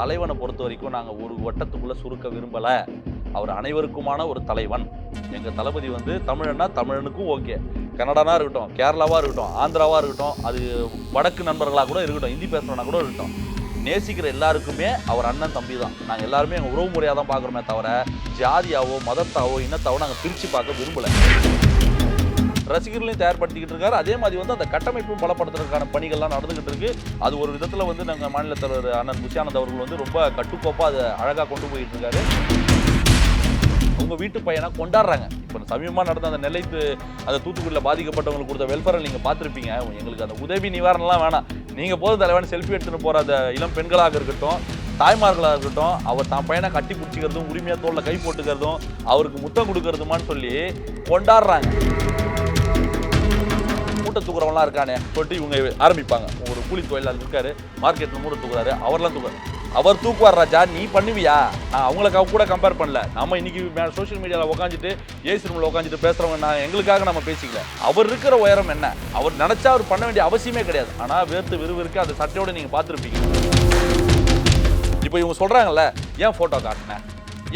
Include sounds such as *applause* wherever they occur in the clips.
தலைவனை பொறுத்த வரைக்கும் நாங்கள் ஒரு வட்டத்துக்குள்ளே சுருக்க விரும்பலை. அவர் அனைவருக்குமான ஒரு தலைவன். எங்கள் தளபதி வந்து தமிழன்னா தமிழனுக்கும் ஓகே. கன்னடனா இருக்கட்டும் கேரளாவாக இருக்கட்டும் ஆந்திராவாக இருக்கட்டும் அது வடக்கு நண்பர்களாக கூட இருக்கட்டும் ஹிந்தி பேசுகிறவனா கூட இருக்கட்டும். நேசிக்கிற எல்லாருக்குமே அவர் அண்ணன் தம்பி தான். நாங்கள் எல்லாருமே எங்கள் உறவு முறையாக தான் பார்க்குறோமே தவிர ஜாதியாவோ மதத்தாவோ இனத்தாவோ நாங்கள் பிரித்து பார்க்க விரும்பலை. ரசிகர்களையும் தயார்படுத்திக்கிட்டு இருக்காரு. அதே மாதிரி வந்து அந்த கட்டமைப்பும் பலப்படுத்துறதுக்கான பணிகள்லாம் நடந்துகிட்டு இருக்கு. அது ஒரு விதத்தில் வந்து நாங்கள் மாநில தலைவர் அண்ணன் முசியானந்த் அவர்கள் வந்து ரொம்ப கட்டுக்கோப்பாக அதை அழகாக கொண்டு போயிட்டு இருக்காரு. உங்கள் வீட்டு பையனை கொண்டாடுறாங்க. இப்போ சமீபமாக நடந்த அந்த நெல்லை அந்த தூத்துக்குடியில் பாதிக்கப்பட்டவங்களுக்கு கொடுத்த வெல்ஃபேரை நீங்கள் பார்த்துருப்பீங்க. எங்களுக்கு அந்த உதவி நிவாரணம்லாம் வேணாம். நீங்கள் போதும் தலைவன் செல்ஃபி எடுத்துன்னு போகிற அந்த இளம் பெண்களாக இருக்கட்டும் தாய்மார்களாக இருக்கட்டும் அவர் தான் பையனை கட்டி பிடிச்சிக்கிறதும் உரிமையாக தோளில் கை போட்டுக்கிறதும் அவருக்கு முத்தம் கொடுக்கறதுமான்னு சொல்லி கொண்டாடுறாங்க. மூட்டை இருக்கானே சொல்லிட்டு இவங்க ஆரம்பிப்பாங்க. ஒரு கூலி தொழிலாளர் இருக்காரு மார்க்கெட்டில் மூட தூக்குறாரு அவர்லாம் தூக்குறாரு. அவர் தூக்குவார் ராஜா நீ பண்ணுவியா? நான் அவங்கள கூட கம்பேர் பண்ணல. நம்ம இன்னைக்கு சோஷியல் மீடியாவில் உட்காந்துட்டு ஏசி ரூமில் உட்காந்துட்டு பேசுகிறவங்க நான் எங்களுக்காக நம்ம பேசிக்கல. அவர் இருக்கிற உயரம் என்ன? அவர் நினச்சா அவர் பண்ண வேண்டிய அவசியமே கிடையாது. ஆனால் வேர்த்து விறுவிறுக்கு அந்த சட்டையோட நீங்கள் பார்த்துருப்பீங்க. இப்போ இவங்க சொல்கிறாங்கல்ல ஏன் ஃபோட்டோ காட்டினேன்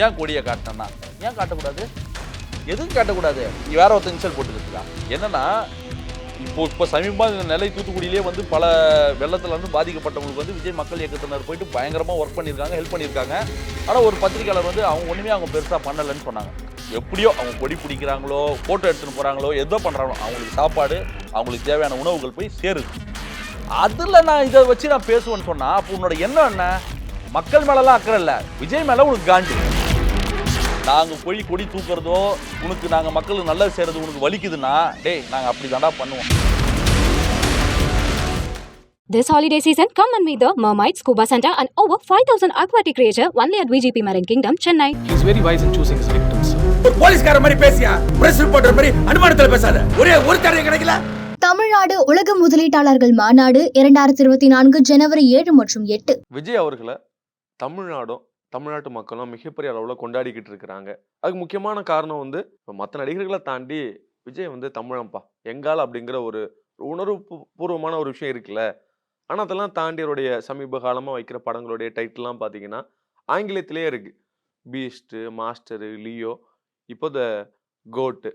ஏன் கொடியை காட்டினேன்னா? ஏன் காட்டக்கூடாது? எதுவும் காட்டக்கூடாது? நீ வேற ஒருத்தர் இன்சல் போட்டுக்கிறதுக்கா என்னன்னா இப்போ இப்போ சமீபமாக இந்த தூத்துக்குடியிலே வந்து பல வெள்ளத்தில் வந்து பாதிக்கப்பட்டவங்களுக்கு வந்து விஜய் மக்கள் இயக்கத்தினர் போயிட்டு பயங்கரமாக ஒர்க் பண்ணியிருக்காங்க ஹெல்ப் பண்ணியிருக்காங்க. ஆனால் ஒரு பத்திரிக்கையாளர் வந்து அவங்க ஒன்றுமே அவங்க பெருசாக பண்ணலைன்னு சொன்னாங்க. எப்படியோ அவங்க கொடி பிடிக்கிறாங்களோ ஃபோட்டோ எடுத்துன்னு போகிறாங்களோ எதோ பண்ணுறாங்களோ அவங்களுக்கு சாப்பாடு அவங்களுக்கு தேவையான உணவுகள் போய் சேருது. அதில் நான் இதை வச்சு நான் பேசுவேன்னு சொன்னால் அப்போ உன்னோட எண்ணம் என்ன? மக்கள் மேலலாம் அக்கறை இல்லை. விஜய் மேலே உனக்கு காண்டு. நாங்கள் போய் கொடி தூக்குறதோ உனக்கு நாங்கள் மக்களுக்கு நல்லது செய்கிறது உனக்கு வலிக்குதுன்னா டேய் நாங்கள் அப்படி தாண்டா பண்ணுவோம். This holiday season, come and meet the Mermaid Scuba Center and over 5,000 aquatic creature only at VGP Marine Kingdom, Chennai. He's very wise in choosing his victims. ஒரு போலீஸ்கார மாதிரி பேசியா? பிரஸ் ரிப்போர்ட்டர் மாதிரி அனுமானத்துல பேசாத. ஒரே ஒரு தடவை கிடைக்கல. தமிழ்நாடு உலக முதலீட்டாளர்கள் மாநாடு இரண்டாயிரத்தி இருபத்தி நான்கு ஜனவரி ஏழு மற்றும் எட்டு. விஜய் அவர்களை தமிழ்நாடும் தமிழ்நாட்டு மக்களும் மிகப்பெரிய அளவில் கொண்டாடிக்கிட்டு இருக்கிறாங்க. அதுக்கு முக்கியமான காரணம் வந்து இப்போ மற்ற நடிகர்களை தாண்டி விஜய் வந்து தமிழம்பா. எங்கால் அப்படிங்கிற ஒரு உணர்வு பூர்வமான ஒரு விஷயம் இருக்குல்ல. ஆனால் அதெல்லாம் தாண்டி அவருடைய சமீப காலமாக வைக்கிற படங்களுடைய டைட்டில்லாம் பார்த்தீங்கன்னா ஆங்கிலத்திலே இருக்கு. பீஸ்ட்டு மாஸ்டரு லியோ இப்போ த கோட்டு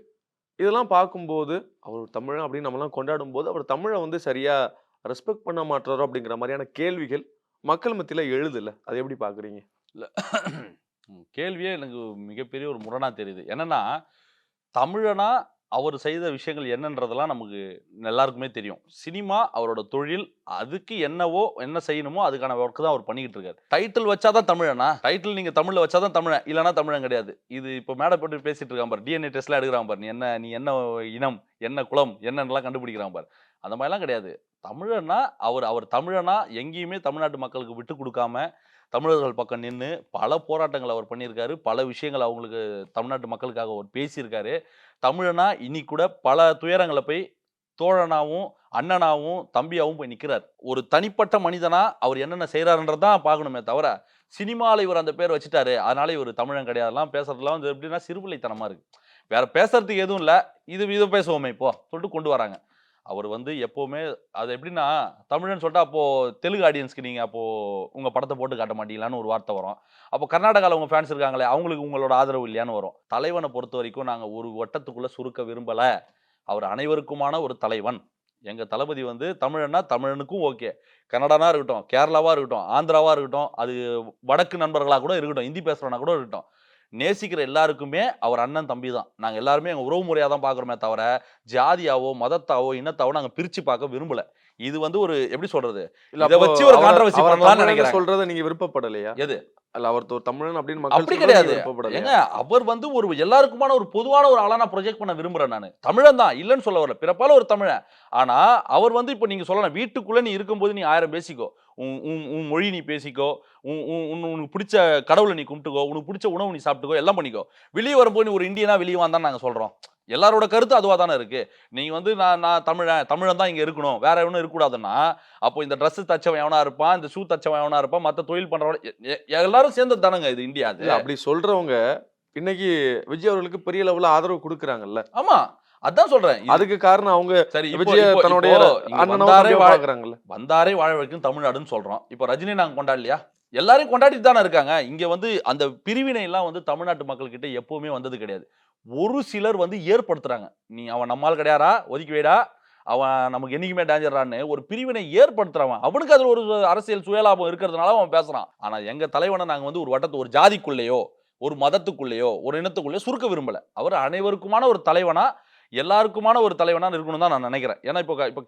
இதெல்லாம் பார்க்கும்போது அவர் தமிழன் அப்படின்னு நம்மலாம் கொண்டாடும் போது அவர் தமிழை வந்து சரியாக ரெஸ்பெக்ட் பண்ண மாட்டாரோ அப்படிங்கிற மாதிரியான கேள்விகள் மக்கள் மத்தியில் எழுதலை அதை எப்படி பார்க்குறீங்க இல்லை. கேள்வியே எனக்கு மிகப்பெரிய ஒரு முரணாக தெரியுது. என்னன்னா தமிழனா அவர் செய்த விஷயங்கள் என்னன்றதெல்லாம் நமக்கு எல்லாருக்குமே தெரியும். சினிமா அவரோட தொழில் அதுக்கு என்னவோ என்ன செய்யணுமோ அதுக்கான ஒர்க் தான் அவர் பண்ணிக்கிட்டு இருக்காரு. டைட்டில் வச்சாதான் தமிழனா? டைட்டில் தமிழில் வச்சா தான் தமிழன். இல்லைன்னா தமிழன் கிடையாது. இது இப்போ மேடை போட்டு பேசிட்டு இருக்கான் பாரு. டிஎன்ஏ டெஸ்ட்லாம் எடுக்கிறான் பாரு. நீ என்ன நீ என்ன இனம் என்ன குலம் என்னென்னலாம் கண்டுபிடிக்கிறான் பாரு. அந்த மாதிரிலாம் கிடையாது. தமிழன்னா அவர் அவர் தமிழனா எங்கேயுமே தமிழ்நாட்டு மக்களுக்கு விட்டு கொடுக்காம தமிழர்கள் பக்கம் நின்று பல போராட்டங்கள் அவர் பண்ணியிருக்காரு. பல விஷயங்கள் அவங்களுக்கு தமிழ்நாட்டு மக்களுக்காக அவர் பேசியிருக்காரு. தமிழனா இனி கூட பல துயரங்களை போய் தோழனாவும் அண்ணனாகவும் தம்பியாகவும் போய் நிற்கிறார் ஒரு தனிப்பட்ட மனிதனா அவர் என்னென்ன செய்கிறாருன்றதான் பார்க்கணுமே தவிர சினிமாவில் இவர் அந்த பேர் வச்சுட்டாரு. அதனால இவர் தமிழன் கிடையாதுலாம் பேசுறதுலாம் வந்து எப்படின்னா சிறுபிள்ளைத்தனமாக இருக்குது வேற பேசுறதுக்கு எதுவும் இல்லை. இது இதை பேசுவோமே இப்போ சொல்லிட்டு கொண்டு வராங்க. அவர் வந்து எப்போவுமே அது எப்படின்னா தமிழன் சொல்லிட்டு அப்போது தெலுங்கு ஆடியன்ஸ்க்கு நீங்கள் அப்போது உங்கள் படத்தை போட்டு காட்ட மாட்டீங்களான்னு ஒரு வார்த்தை வரும். அப்போ கர்நாடகாவில் உங்கள் ஃபேன்ஸ் இருக்காங்களே அவங்களுக்கு உங்களோட ஆதரவு இல்லையான்னு வரும். தலைவனை பொறுத்த வரைக்கும் நாங்கள் ஒரு வட்டத்துக்குள்ளே சுருக்க விரும்பலை. அவர் அனைவருக்குமான ஒரு தலைவன். எங்கள் தளபதி வந்து தமிழன்னா தமிழனுக்கும் ஓகே. கன்னடனா இருக்கட்டும் கேரளாவாக இருக்கட்டும் ஆந்திராவாக இருக்கட்டும் அது வடக்கு நண்பர்களாக கூட இருக்கட்டும் ஹிந்தி பேசுகிறோன்னா கூட இருக்கட்டும். நேசிக்கிற எல்லாருக்குமே அவர் அண்ணன் தம்பி தான் நாங்கள் எல்லாருமே எங்கள் உறவு முறையாக தான் பார்க்குறோமே தவிர ஜாதியாவோ மதத்தாவோ இனத்தாவோ நாங்கள் பிரித்து பார்க்க விரும்பல. இது வந்து ஒரு எப்படி சொல்றது? இல்ல இதை வச்சு ஒரு அவரை பண்ணலாம்னு நினைக்கிறேன். சொல்றதை நீங்க விருப்பப்படலையா? எது? அல்ல அவர் ஒரு தமிழன் அப்படின்னு அப்படி கிடையாது. ஏங்க அவர் வந்து ஒரு எல்லாருக்குமான ஒரு பொதுவான ஒரு ஆளா நான் ப்ரொஜெக்ட் பண்ண விரும்புறேன் நான். தமிழன் தான் இல்லைன்னு சொல்ல வரல. பிறப்பால ஒரு தமிழன். ஆனா அவர் வந்து இப்போ நீங்க சொல்லலாம் வீட்டுக்குள்ள நீ இருக்கும்போது நீ ஆயிரம் பேசிக்கோ. உன் உன் உன் மொழி நீ பேசிக்கோ உன் உன் உன் உனக்கு பிடிச்ச கடவுளை நீ கும்பிட்டுக்கோ உனக்கு பிடிச்ச உணவு நீ சாப்பிட்டுக்கோ எல்லாம் பண்ணிக்கோ. வெளியே வரும்போது நீ ஒரு இந்தியனா வெளியே வந்தான்னு நாங்க சொல்றோம். எல்லாரோட கருத்து அதுவாக தானே இருக்கு. நீங்க வந்து நான் நான் தமிழன் தமிழன் தான் இங்க இருக்கணும். வேற எவனும் இருக்கக்கூடாதுன்னா அப்போ இந்த Dress தச்சவன் எவனா இருப்பான் இந்த ஷூ தச்சவன் எவனா இருப்பான் மற்ற தொழில் எ- எல்லாரும் சேர்ந்து தானங்க இது இந்தியா அது. அப்படி சொல்றவங்க இன்னைக்கு விஜய் அவர்களுக்கு பெரிய லெவல்ல ஆதரவு கொடுக்குறாங்கல்ல. ஆமா. அதான் சொல்றேன். அதுக்கு காரணம் அவங்க சரி விஜய தன்னுடைய வந்தாரே தம்பியாவும் வாழ- பாக்குறாங்கல்ல? வந்தாரே வாழ வைக்கும் தமிழ்நாடுன்னு சொல்றோம். இப்போ ரஜினி நாங்க கொண்டாடலையா? எல்லாரையும் கொண்டாடிட்டு தானே இருக்காங்க. இங்க வந்து அந்த பிரிவினை எல்லாம் வந்து தமிழ்நாட்டு மக்கள் கிட்ட எப்பவுமே வந்தது கிடையாது. ஒரு சிலர் வந்து ஏற்படுத்துறாங்க. நீ அவன் நம்மால் கிடையாரா ஒதுக்கி வைடா. அவன் நமக்கு என்னைக்குமே டேஞ்சரான்னு ஒரு பிரிவினை ஏற்படுத்துறவன். அவனுக்கு அதுல ஒரு அரசியல் சுயலாபம் இருக்கிறதுனால அவன் பேசுறான். ஆனா எங்க தலைவனை நாங்க வந்து ஒரு வட்டத்து ஒரு ஜாதிக்குள்ளேயோ ஒரு மதத்துக்குள்ளேயோ ஒரு இனத்துக்குள்ளேயோ சுருக்க விரும்பல. அவர் அனைவருக்குமான ஒரு தலைவனா எல்லாருக்குமான ஒரு தலைவனா இருக்கணும் தான் நான் நினைக்கிறேன். ஏன்னா இப்போ இப்போ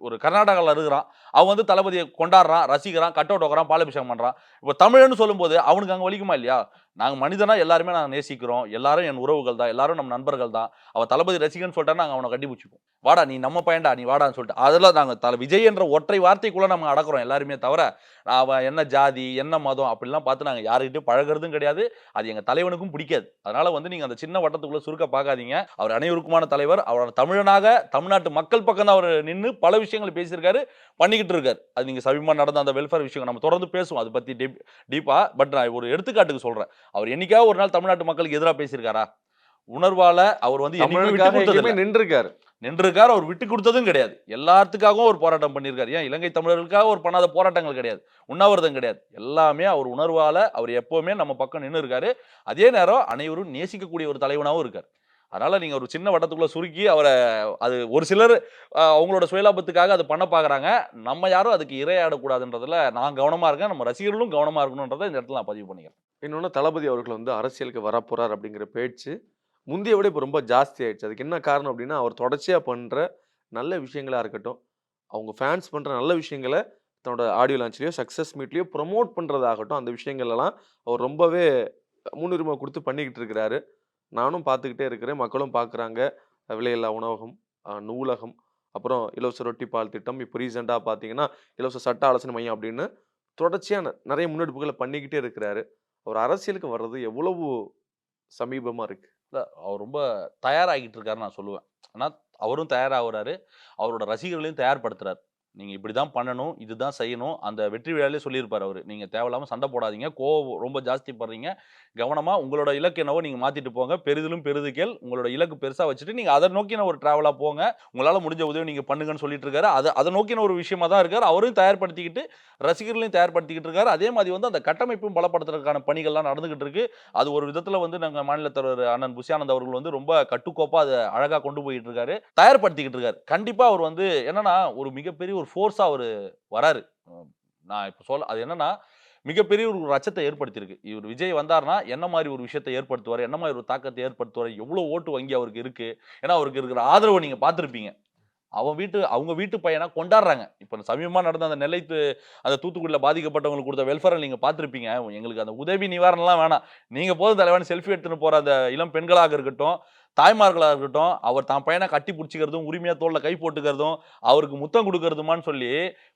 ஒரு கர்நாடகாவில் இருக்கிறான் அவன் வந்து தளபதியை கொண்டாடுறான் ரசிக்கிறான் கட் அவுட் வைக்கிறான் பாலாபிஷேகம் பண்றான். இப்போ தமிழன்னு சொல்லும்போது அவனுக்கு அங்கே வலிக்குமா இல்லையா? நாங்கள் மனிதனாக எல்லாருமே நாங்கள் நேசிக்கிறோம். எல்லாரும் என் உறவுகள் தான். எல்லாரும் நம்ம நண்பர்கள் தான். அவள் தளபதி ரசிகன்னு சொல்லிட்டா நாங்கள் அவனை கட்டிப்பிடிச்சிப்போம் வாடா நீ நம்ம பையன்டா நீ வாடான்னு சொல்லிட்டு. அதெல்லாம் நாங்கள் தல விஜய் என்ற ஒற்றை வார்த்தைக்குள்ளே நம்ம அடக்குறோம் எல்லாருமே தவிர அவன் என்ன ஜாதி என்ன மதம் அப்படிலாம் பார்த்து நாங்கள் யாருக்கிட்டையும் பழகுறதும் கிடையாது. அது எங்கள் தலைவனுக்கும் பிடிக்காது. அதனால் வந்து நீங்கள் அந்த சின்ன வட்டத்துக்குள்ளே சுருக்க பார்க்காதீங்க. அவர் அனைவருக்குமான தலைவர். அவர் தமிழனாக தமிழ்நாட்டு மக்கள் பக்கம் தான் அவர் நின்று பல விஷயங்கள் பேசியிருக்காரு பண்ணிக்கிட்டு இருக்காரு. அது நீங்கள் சமீபமாக நடந்த அந்த வெல்ஃபேர் விஷயம் நம்ம தொடர்ந்து பேசுவோம். அதை பற்றி டீப் டீப்பாக பட் நான் ஒரு எடுத்துக்காட்டுக்கு சொல்கிறேன் அவர் என்னைக்காவது ஒரு நாள் தமிழ்நாட்டு மக்களுக்கு எதிராக பேசியிருக்காரா? உணர்வால அவர் வந்து நின்றுருக்காரு. நின்றிருக்கார் அவர் விட்டு கொடுத்ததும் கிடையாது. எல்லாத்துக்காகவும் ஒரு போராட்டம் பண்ணியிருக்காரு. ஏன் இலங்கை தமிழர்களுக்காக ஒரு பண்ணாத போராட்டங்கள் கிடையாது? உண்ணாவிரதம் கிடையாது. எல்லாமே அவர் உணர்வால அவர் எப்பவுமே நம்ம பக்கம் நின்று இருக்காரு அதே நேரம் அனைவரும் நேசிக்கக்கூடிய ஒரு தலைவனாகவும் இருக்கார். அதனால் நீங்கள் ஒரு சின்ன வட்டத்துக்குள்ளே சுருக்கி அவரை அது ஒரு சிலர் அவங்களோட சுயலாபத்துக்காக அதை பண்ண பார்க்குறாங்க நம்ம யாரும் அதுக்கு இரையாடக்கூடாதுன்றதுல நான் கவனமாக இருக்கேன். நம்ம ரசிகர்களும் கவனமாக இருக்கணுன்றதை இந்த இடத்துல நான் பதிவு பண்ணிக்கிறேன். இன்னொன்று தளபதி அவர்கள் வந்து அரசியலுக்கு வரப்போகிறார் அப்படிங்கிற பேச்சு முந்தைய விட இப்போ ரொம்ப ஜாஸ்தி ஆயிடுச்சு. அதுக்கு என்ன காரணம் அப்படின்னா அவர் தொடர்ச்சியாக பண்ணுற நல்ல விஷயங்களாக இருக்கட்டும் அவங்க ஃபேன்ஸ் பண்ணுற நல்ல விஷயங்களை தன்னோட ஆடியோ லான்ச்லேயோ சக்ஸஸ் மீட்லேயோ ப்ரொமோட் பண்ணுறதாகட்டும் அந்த விஷயங்கள்லாம் அவர் ரொம்பவே முன்னுரிமை கொடுத்து பண்ணிக்கிட்டு இருக்கிறாரு. நானும் பார்த்துக்கிட்டே இருக்கிறேன். மக்களும் பார்க்குறாங்க. விலையில்லா உணவகம் நூலகம் அப்புறம் இலவச ரொட்டி பால் திட்டம். இப்போ ரீசெண்டாக பார்த்தீங்கன்னா இலவச சட்ட ஆலோசனை மையம் அப்படின்னு தொடர்ச்சியாக நிறைய முன்னெடுப்புகளை பண்ணிக்கிட்டே இருக்கிறாரு. அவர் அரசியலுக்கு வர்றது எவ்வளவு சமீபமாக இருக்குது இல்லை அவர் ரொம்ப தயாராகிட்டு இருக்காருன்னு நான் சொல்லுவேன். ஆனால் அவரும் தயாராகிறாரு. அவரோட ரசிகர்களையும் தயார்படுத்துறாரு. நீங்கள் இப்படி தான் பண்ணணும் இதுதான் செய்யணும். அந்த வெற்றி விழாலே சொல்லியிருப்பார் அவர். நீங்கள் தேவையில்லாமல் சண்டை போடாதீங்க. கோவம் ரொம்ப ஜாஸ்தி படுறீங்க. கவனமாக உங்களோட இலக்கு என்னவோ நீங்கள் மாற்றிட்டு போங்க. பெரிதிலும் பெரிது கேள். உங்களோட இலக்கு பெருசாக வச்சுட்டு நீங்கள் அதை நோக்கின ஒரு ட்ராவலாக போங்க. உங்களால் முடிஞ்ச உதவி நீங்கள் பண்ணுங்கன்னு சொல்லிட்டு இருக்காரு அதை அதை நோக்கின ஒரு விஷயமா தான் இருக்கார். அவரையும் தயார்படுத்திக்கிட்டு ரசிகர்களையும் தயார்படுத்திக்கிட்டு இருக்காரு. அதே மாதிரி வந்து அந்த கட்டமைப்பும் பலப்படுத்துறதுக்கான பணிகள்லாம் நடந்துகிட்டு இருக்கு. அது ஒரு விதத்தில் வந்து நாங்கள் மாநில தலைவர் அண்ணன் புஷியானந்த் அவர்கள் வந்து ரொம்ப கட்டுக்கோப்பாக அதை அழகாக கொண்டு போயிட்டு இருக்காரு. தயார்படுத்திக்கிட்டு இருக்காரு. கண்டிப்பாக அவர் வந்து என்னன்னா ஒரு மிகப்பெரிய ஒரு ஃபோர்ஸாக அவர் வராரு. நான் இப்போ சொல்ல அது என்னன்னா மிகப்பெரிய ஒரு ரச்சத்தை ஏற்படுத்தியிருக்கு. இவர் விஜய் வந்தார்னா என்ன மாதிரி ஒரு விஷயத்தை ஏற்படுத்துவார்? என்ன மாதிரி ஒரு தாக்கத்தை ஏற்படுத்துவார்? எவ்வளவு ஓட்டு வங்கி அவருக்கு இருக்கு? ஏன்னா அவருக்கு இருக்கிற ஆதரவை நீங்க பார்த்துருப்பீங்க. அவன் வீட்டு அவங்க வீட்டு பையனா கொண்டாடுறாங்க. இப்போ சமீபமாக நடந்த அந்த நெல்லை அந்த தூத்துக்குடியில் பாதிக்கப்பட்டவங்களுக்கு கொடுத்த வெல்ஃபேரை நீங்கள் பார்த்துருப்பீங்க. எங்களுக்கு அந்த உதவி நிவாரணம்லாம் வேணாம். நீங்கள் போதும் தலைவன் செல்ஃபி எடுத்துன்னு போகிற அந்த இளம் பெண்களாக இருக்கட்டும் தாய்மார்களாக இருக்கட்டும் அவர் தான் பையனை கட்டி பிடிச்சிக்கிறதும் உரிமையாக தோளில் கை போட்டுக்கிறதும் அவருக்கு முத்தம் கொடுக்கறதுமான்னு சொல்லி